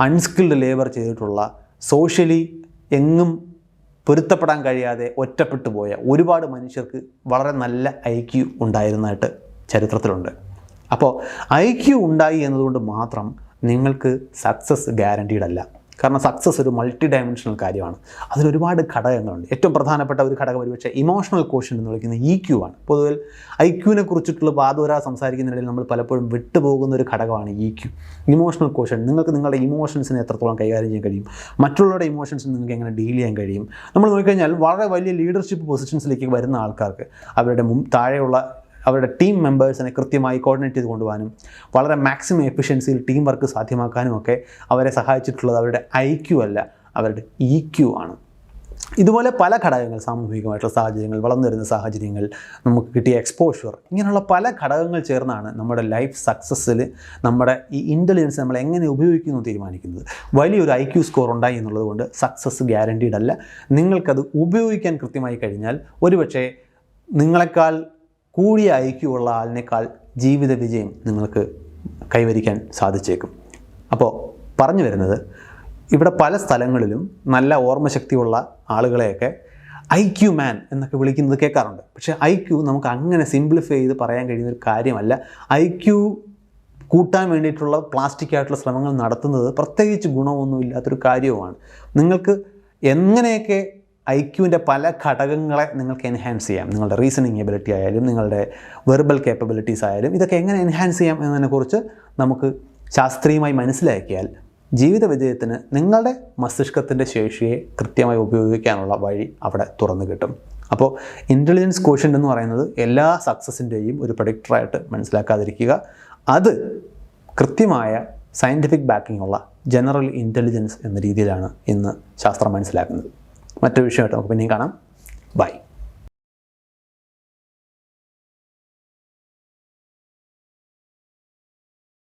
അൺസ്കിൽഡ് ലേബർ ചെയ്തിട്ടുള്ള സോഷ്യലി എങ്ങും പൊരുത്തപ്പെടാൻ കഴിയാതെ ഒറ്റപ്പെട്ടു പോയ ഒരുപാട് മനുഷ്യർക്ക് വളരെ നല്ല ഐ ക്യു ഉണ്ടായിരുന്നതായിട്ട് ചരിത്രത്തിലുണ്ട്. അപ്പോൾ ഐ ക്യു ഉണ്ടായി എന്നതുകൊണ്ട് മാത്രം നിങ്ങൾക്ക് സക്സസ് ഗ്യാരണ്ടീഡ് അല്ല. കാരണം സക്സസ് ഒരു മൾട്ടി ഡയമെൻഷണൽ കാര്യമാണ് അതിലൊരുപാട് ഘടകങ്ങളുണ്ട്. ഏറ്റവും പ്രധാനപ്പെട്ട ഒരു ഘടകം ഒരുപക്ഷെ ഇമോഷണൽ കോഷൻ എന്ന് വിളിക്കുന്ന ഇ ക്യു ആണ്. പൊതുവെ ഐ ക്യുവിനെ കുറിച്ചിട്ടുള്ള വാദോര സംസാരിക്കുന്നതിനിടയിൽ നമ്മൾ പലപ്പോഴും വിട്ടുപോകുന്ന ഒരു ഘടകമാണ് ഇ ക്യു ഇമോഷണൽ കോഷൻ നിങ്ങൾക്ക് നിങ്ങളുടെ ഇമോഷൻസിനെ എത്രത്തോളം കൈകാര്യം ചെയ്യാൻ കഴിയും? മറ്റുള്ളവരുടെ ഇമോഷൻസ് നിങ്ങൾക്ക് എങ്ങനെ ഡീൽ ചെയ്യാൻ കഴിയും? നമ്മൾ നോക്കിക്കഴിഞ്ഞാൽ വളരെ വലിയ ലീഡർഷിപ്പ് പൊസിഷൻസിലേക്ക് വരുന്ന ആൾക്കാർക്ക് അവരുടെ മുൻ താഴെയുള്ള അവരുടെ ടീം മെമ്പേഴ്സിനെ കൃത്യമായി കോർഡിനേറ്റ് ചെയ്ത് കൊണ്ടുപോകാനും വളരെ മാക്സിമം എഫിഷ്യൻസിയിൽ ടീം വർക്ക് സാധ്യമാക്കാനും ഒക്കെ അവരെ സഹായിച്ചിട്ടുള്ളത് അവരുടെ ഐ ക്യു അല്ല അവരുടെ ഇ ക്യു ആണ്. ഇതുപോലെ പല ഘടകങ്ങൾ സാമൂഹികമായിട്ടുള്ള സാഹചര്യങ്ങൾ വളർന്നു വരുന്ന സാഹചര്യങ്ങൾ നമുക്ക് കിട്ടിയ എക്സ്പോഷർ ഇങ്ങനെയുള്ള പല ഘടകങ്ങൾ ചേർന്നാണ് നമ്മുടെ ലൈഫ് സക്സസ്സിൽ നമ്മുടെ ഈ ഇന്റലിജൻസ് നമ്മൾ എങ്ങനെ ഉപയോഗിക്കുന്നു തീരുമാനിക്കുന്നത്. വലിയൊരു ഐ ക്യു സ്കോർ ഉണ്ടായി എന്നുള്ളത് കൊണ്ട് സക്സസ് ഗ്യാരണ്ടീഡ് അല്ല. നിങ്ങൾക്കത് ഉപയോഗിക്കാൻ കൃത്യമായി കഴിഞ്ഞാൽ ഒരുപക്ഷെ നിങ്ങളെക്കാൾ കൂടിയ ഐക്യമുള്ള ആളിനേക്കാൾ ജീവിത വിജയം നിങ്ങൾക്ക് കൈവരിക്കാൻ സാധിച്ചേക്കും. അപ്പോൾ പറഞ്ഞു വരുന്നത് ഇവിടെ പല സ്ഥലങ്ങളിലും നല്ല ഓർമ്മശക്തിയുള്ള ആളുകളെയൊക്കെ ഐ ക്യു മാൻ എന്നൊക്കെ വിളിക്കുന്നത് കേൾക്കാറുണ്ട്. പക്ഷേ ഐ ക്യു നമുക്ക് അങ്ങനെ സിംപ്ലിഫൈ ചെയ്ത് പറയാൻ കഴിയുന്ന ഒരു കാര്യമല്ല. ഐ ക്യു കൂട്ടാൻ വേണ്ടിയിട്ടുള്ള പ്ലാസ്റ്റിക് ആയിട്ടുള്ള ശ്രമങ്ങൾ നടത്തുന്നത് പ്രത്യേകിച്ച് ഗുണമൊന്നുമില്ലാത്തൊരു കാര്യവുമാണ്. നിങ്ങൾക്ക് എങ്ങനെയൊക്കെ ഐ ക്യുവിന്റെ പല ഘടകങ്ങളെ നിങ്ങൾക്ക് എൻഹാൻസ് ചെയ്യാം. നിങ്ങളുടെ റീസണിങ് എബിലിറ്റി ആയാലും നിങ്ങളുടെ വെർബൽ കേപ്പബിലിറ്റീസ് ആയാലും ഇതൊക്കെ എങ്ങനെ എൻഹാൻസ് ചെയ്യാം എന്നതിനെക്കുറിച്ച് നമുക്ക് ശാസ്ത്രീയമായി മനസ്സിലാക്കിയാൽ ജീവിത വിജയത്തിന് നിങ്ങളുടെ മസ്തിഷ്കത്തിന്റെ ശേഷിയെ കൃത്യമായി ഉപയോഗിക്കാനുള്ള വഴി അവിടെ തുറന്നു കിട്ടും. അപ്പോൾ ഇന്റലിജൻസ് കോഷ്യൻ എന്ന് പറയുന്നത് എല്ലാ സക്സസിന്റെയും ഒരു പ്രൊഡിക്ടറായിട്ട് മനസ്സിലാക്കാതിരിക്കുക. അത് കൃത്യമായ സയന്റിഫിക് ബാക്കിംഗ് ഉള്ള ജനറൽ ഇന്റലിജൻസ് എന്ന രീതിയിലാണ് ഇന്ന് ശാസ്ത്രം മനസ്സിലാക്കുന്നത്. മറ്റൊരു വിഷയമായിട്ട് നമുക്ക് പിന്നെയും കാണാം. ബൈ.